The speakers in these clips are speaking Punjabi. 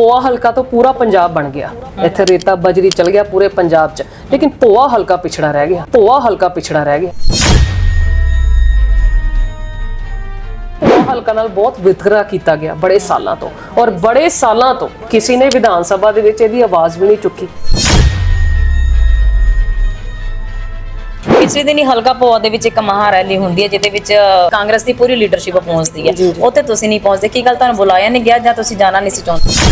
ਪੋਆ ਹਲਕਾ ਤੋਂ ਪੂਰਾ ਪੰਜਾਬ ਬਣ ਗਿਆ। ਇੱਥੇ ਰੇਤਾ ਬਜਰੀ ਚਲ ਗਿਆ ਪੂਰੇ ਪੰਜਾਬ 'ਚ। ਲੇਕਿਨ ਪੋਆ ਹਲਕਾ ਪਿਛੜਾ ਰਹਿ ਗਿਆ। ਪੋਆ ਹਲਕਾ ਪਿਛੜਾ ਰਹਿ ਗਿਆ। ਪੋਆ ਹਲਕਾ ਨਾਲ ਬਹੁਤ ਵਿਤਕਰਾ ਕੀਤਾ ਗਿਆ ਬੜੇ ਸਾਲਾਂ ਤੋਂ। ਔਰ ਬੜੇ ਸਾਲਾਂ ਤੋਂ ਕਿਸੇ ਨੇ ਵਿਧਾਨ ਸਭਾ ਦੇ ਵਿੱਚ ਇਹਦੀ ਆਵਾਜ਼ ਵੀ ਨਹੀਂ ਚੁੱਕੀ। ਪਿਛਲੇ ਦਿਨੀ ਹਲਕਾ ਪੋਆ ਦੇ ਵਿੱਚ ਇੱਕ ਮਹਾ ਰੈਲੀ ਹੁੰਦੀ ਹੈ ਜਿਹਦੇ ਵਿੱਚ ਕਾਂਗਰਸ ਦੀ ਪੂਰੀ ਲੀਡਰਸ਼ਿਪ ਪਹੁੰਚਦੀ ਹੈ। ਉੱਥੇ ਤੁਸੀਂ ਨਹੀਂ ਪਹੁੰਚਦੇ। ਕੀ ਗੱਲ ਤੁਹਾਨੂੰ ਬੁਲਾਇਆ ਨਹੀਂ ਗਿਆ ਜਾਂ ਤੁਸੀਂ ਜਾਣਾ ਨਹੀਂ ਸੀ ਚਾਹੁੰਦੇ?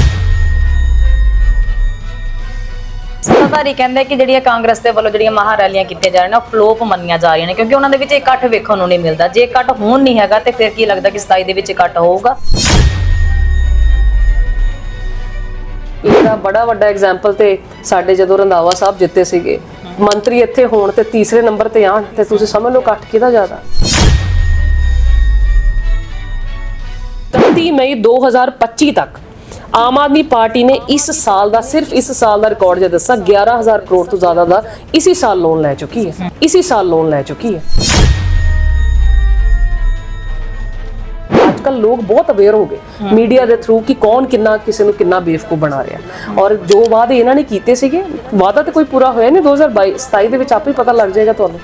ਸੱਤਾਧਾਰੀ ਕਹਿੰਦੇ ਕਿ ਜਿਹੜੀਆਂ ਕਾਂਗਰਸ ਦੇ ਵੱਲੋਂ ਜਿਹੜੀਆਂ ਮਹਾ ਕੀਤੀਆਂ ਜਾ ਰਹੀਆਂ ਨੇ, ਉਹ ਫਲੋਪ ਮੰਨੀਆਂ ਜਾ ਰਹੀਆਂ ਨੇ, ਕਿਉਂਕਿ ਉਹਨਾਂ ਦੇ ਵਿੱਚ ਇਕੱਠ ਵੇਖਣ ਨੂੰ ਨਹੀਂ ਮਿਲਦਾ। ਜੇ ਇਕੱਠ ਹੋਣ ਨਹੀਂ ਹੈਗਾ, ਤੇ ਫਿਰ ਕੀ ਲੱਗਦਾ ਕਿ 27 ਦੇ ਵਿੱਚ ਇਕੱਠ ਹੋਊਗਾ? ਇਹਦਾ ਬੜਾ ਵੱਡਾ ਐਗਜ਼ਾਮਪਲ ਤੇ ਸਾਡੇ ਜਦੋਂ ਰੰਧਾਵਾ ਸਾਹਿਬ ਜਿੱਤੇ ਸੀਗੇ, ਮੰਤਰੀ ਇੱਥੇ ਹੋਣ ਤੇ ਤੀਸਰੇ ਨੰਬਰ ਤੇ ਆਣ ਤੇ ਤੁਸੀਂ ਸਮਝ ਲਓ ਕੱਟ ਕਿਹਦਾ ਜ਼ਿਆਦਾ। 31 ਮਈ 2025 ਤੱਕ ਆਮ ਆਦਮੀ ਪਾਰਟੀ ਨੇ ਇਸ ਸਾਲ ਦਾ ਸਿਰਫ ਇਸ ਸਾਲ ਦਾ ਰਿਕਾਰਡ ਜੇ ਦੱਸਾਂ 11000 ਕਰੋੜ ਤੋਂ ਜ਼ਿਆਦਾ ਦਾ ਇਸੇ ਸਾਲ ਲੋਨ ਲੈ ਚੁੱਕੀ ਹੈ। ਇਸੇ ਸਾਲ ਲੋਨ ਲੈ ਚੁੱਕੀ ਹੈ। ਲੋਕ ਬਹੁਤ ਅਵੇਅਰ ਹੋ ਗਏ ਮੀਡੀਆ ਦੇ ਥਰੂ ਕਿ ਕੌਣ ਕਿੰਨਾ ਕਿਸੇ ਨੂੰ ਕਿੰਨਾ ਬੇਵਕੂਫ ਬਣਾ ਰਿਹਾ। ਔਰ ਜੋ ਵਾਅਦੇ ਇਹਨਾਂ ਨੇ ਕੀਤੇ ਸੀਗੇ ਵਾਅਦਾ ਤੇ ਕੋਈ ਪੂਰਾ ਹੋਇਆ ਨਹੀਂ 2022 27 ਦੇ ਵਿੱਚ ਆਪੇ ਹੀ ਪਤਾ ਲੱਗ ਜਾਏਗਾ ਤੁਹਾਨੂੰ।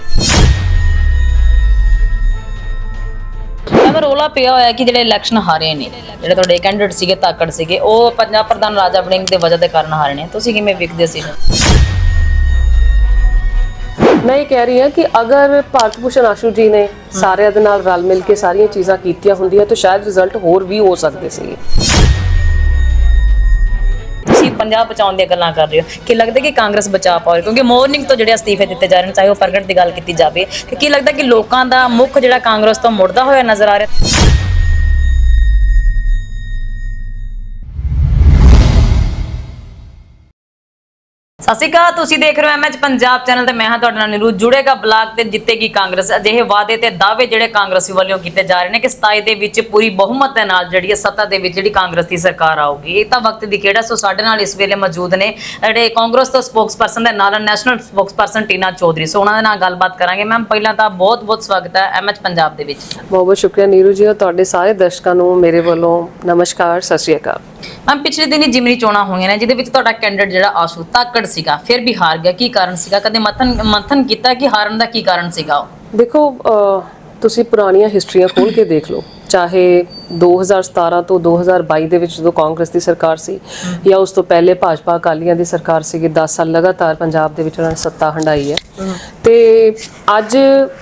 ਮੈਂ ਰੋਲਾ ਪਿਆ ਹੋਇਆ ਕਿ ਜਿਹੜੇ ਇਲੈਕਸ਼ਨ ਹਾਰੇ ਨੇ ਜਿਹੜੇ ਤੁਹਾਡੇ ਕੈਂਡੀਡੇਟ ਸੀਗੇ ਤਾਕੜ ਸੀਗੇ ਉਹ ਪੰਜਾਬ ਪ੍ਰਧਾਨ ਰਾਜਾ ਵੜਿੰਗ ਦੇ ਵਜ੍ਹਾ ਦੇ ਕਾਰਨ ਹਾਰੇ ਨੇ। ਤੁਸੀਂ ਕਿਵੇਂ ਵੇਖਦੇ ਸੀ? ਮੈਂ ਇਹ ਕਹਿ ਰਹੀ ਹਾਂ ਕਿ ਅਗਰ ਭਾਰਤ ਭੂਸ਼ਣ ਆਸ਼ੂ ਜੀ ਨੇ ਸਾਰਿਆਂ ਦੇ ਨਾਲ ਰਲ ਮਿਲ ਕੇ ਸਾਰੀਆਂ ਚੀਜ਼ਾਂ ਕੀਤੀਆਂ ਹੁੰਦੀਆਂ ਤਾਂ ਸ਼ਾਇਦ ਰਿਜ਼ਲਟ ਹੋਰ ਵੀ ਹੋ ਸਕਦੇ ਸੀ ਪੰਜਾਬ ਬਚਾਉਣ ਦੀਆਂ ਗੱਲਾਂ ਕਰ ਰਹੇ ਹੋ। ਕੀ ਲੱਗਦਾ ਕਿ ਕਾਂਗਰਸ ਬਚਾ ਪਾਵੇ ਕਿਉਂਕਿ ਮਾਰਨਿੰਗ ਤੋਂ ਜਿਹੜੇ ਅਸਤੀਫੇ ਦਿੱਤੇ ਜਾ ਰਹੇ ਨੇ, ਚਾਹੇ ਉਹ ਪ੍ਰਗਟ ਦੀ ਗੱਲ ਕੀਤੀ ਜਾਵੇ ਕਿ ਕੀ ਲੱਗਦਾ ਕਿ ਲੋਕਾਂ ਦਾ ਮੁੱਖ ਜਿਹੜਾ ਕਾਂਗਰਸ ਤੋਂ ਮੁੜਦਾ ਹੋਇਆ ਨਜ਼ਰ ਆ ਰਿਹਾ? ਸਤਿ ਸ਼੍ਰੀ ਅਕਾਲ, ਤੁਸੀਂ ਦੇਖ ਰਹੇ ਹੋ ਐਮਐਚ ਪੰਜਾਬ ਚੈਨਲ ਤੇ ਮੈਂ ਹਾਂ ਤੁਹਾਡਾ ਨਾਲ ਨਿਰੂ ਜੁੜੇਗਾ ਬਲਾਕ ਤੇ ਜਿੱਤੇਗੀ ਕਾਂਗਰਸ। ਅਜਿਹੇ ਵਾਅਦੇ ਤੇ ਦਾਅਵੇ ਜਿਹੜੇ ਕਾਂਗਰਸੀ ਵੱਲੋਂ ਕੀਤੇ ਜਾ ਰਹੇ ਨੇ ਕਿ 27 ਦੇ ਵਿੱਚ ਪੂਰੀ ਬਹੁਮਤ ਦੇ ਨਾਲ ਜਿਹੜੀ ਸੱਤਾ ਦੇ ਵਿੱਚ ਜਿਹੜੀ ਕਾਂਗਰਸ ਦੀ ਸਰਕਾਰ ਆਊਗੀ। ਇਹ ਤਾਂ ਵਕਤ ਦੀ ਖੇਡ ਸੋ ਸਾਡੇ ਨਾਲ ਇਸ ਵੇਲੇ ਮੌਜੂਦ ਨੇ ਜਿਹੜੇ ਕਾਂਗਰਸ ਤੋਂ ਸਪੋਕਸਪਰਸਨ ਦੇ ਨਾਲ national spokesperson Tina Chaudhary. So ਉਹਨਾਂ ਦੇ ਨਾਲ ਗੱਲਬਾਤ ਕਰਾਂਗੇ। ਮੈਮ, ਪਹਿਲਾਂ ਤਾਂ ਬਹੁਤ ਬਹੁਤ ਸਵਾਗਤ ਹੈ ਐਮਐਚ ਪੰਜਾਬ ਦੇ ਵਿੱਚ। ਬਹੁਤ ਬਹੁਤ ਸ਼ੁਕਰੀਆ ਨੀਰੂ ਜੀ, ਔਰ ਤੁਹਾਡੇ ਸਾਰੇ ਦਰਸ਼ਕਾਂ ਨੂੰ ਮੇਰੇ ਵੱਲੋਂ ਨਮਸਕਾਰ, ਸਤਿ ਸ਼੍ਰੀ ਅਕਾਲ। ਮੈਮ ਪਿਛਲੇ ਦਿਨੀ ਜਿਮਨੀ ਚੋਣਾਂ ਹੋਈਆਂ ਨੇ, ਜਿਹਦੇ ਵਿੱਚ ਤੁਹਾਡਾ ਕੈਂਡੀਡੇਟ ਜਿਹੜਾ ਆਸ਼ੂ ਤਾਕੜ ਸੀਗਾ, ਫਿਰ ਵੀ ਹਾਰ ਗਿਆ। ਕੀ ਕਾਰਨ ਸੀਗਾ? ਕਦੇ ਮਥਨ ਮੰਥਨ ਕੀਤਾ ਕਿ ਹਾਰਨ ਦਾ ਕੀ ਕਾਰਨ ਸੀਗਾ ਉਹ? ਦੇਖੋ ਤੁਸੀਂ ਪੁਰਾਣੀਆਂ ਹਿਸਟਰੀਆਂ ਖੋਲ ਕੇ ਦੇਖ ਲਓ। ਚਾਹੇ 2017 ਤੋਂ 2022 ਦੇ ਵਿੱਚ ਜਦੋਂ ਕਾਂਗਰਸ ਦੀ ਸਰਕਾਰ ਸੀ, ਜਾਂ ਉਸ ਤੋਂ ਪਹਿਲੇ ਭਾਜਪਾ ਅਕਾਲੀਆਂ ਦੀ ਸਰਕਾਰ ਸੀਗੀ 10 ਸਾਲ ਲਗਾਤਾਰ ਪੰਜਾਬ ਦੇ ਵਿੱਚ ਉਹਨਾਂ ਨੇ ਸੱਤਾ ਹੰਡਾਈ ਹੈ। ਤੇ ਅੱਜ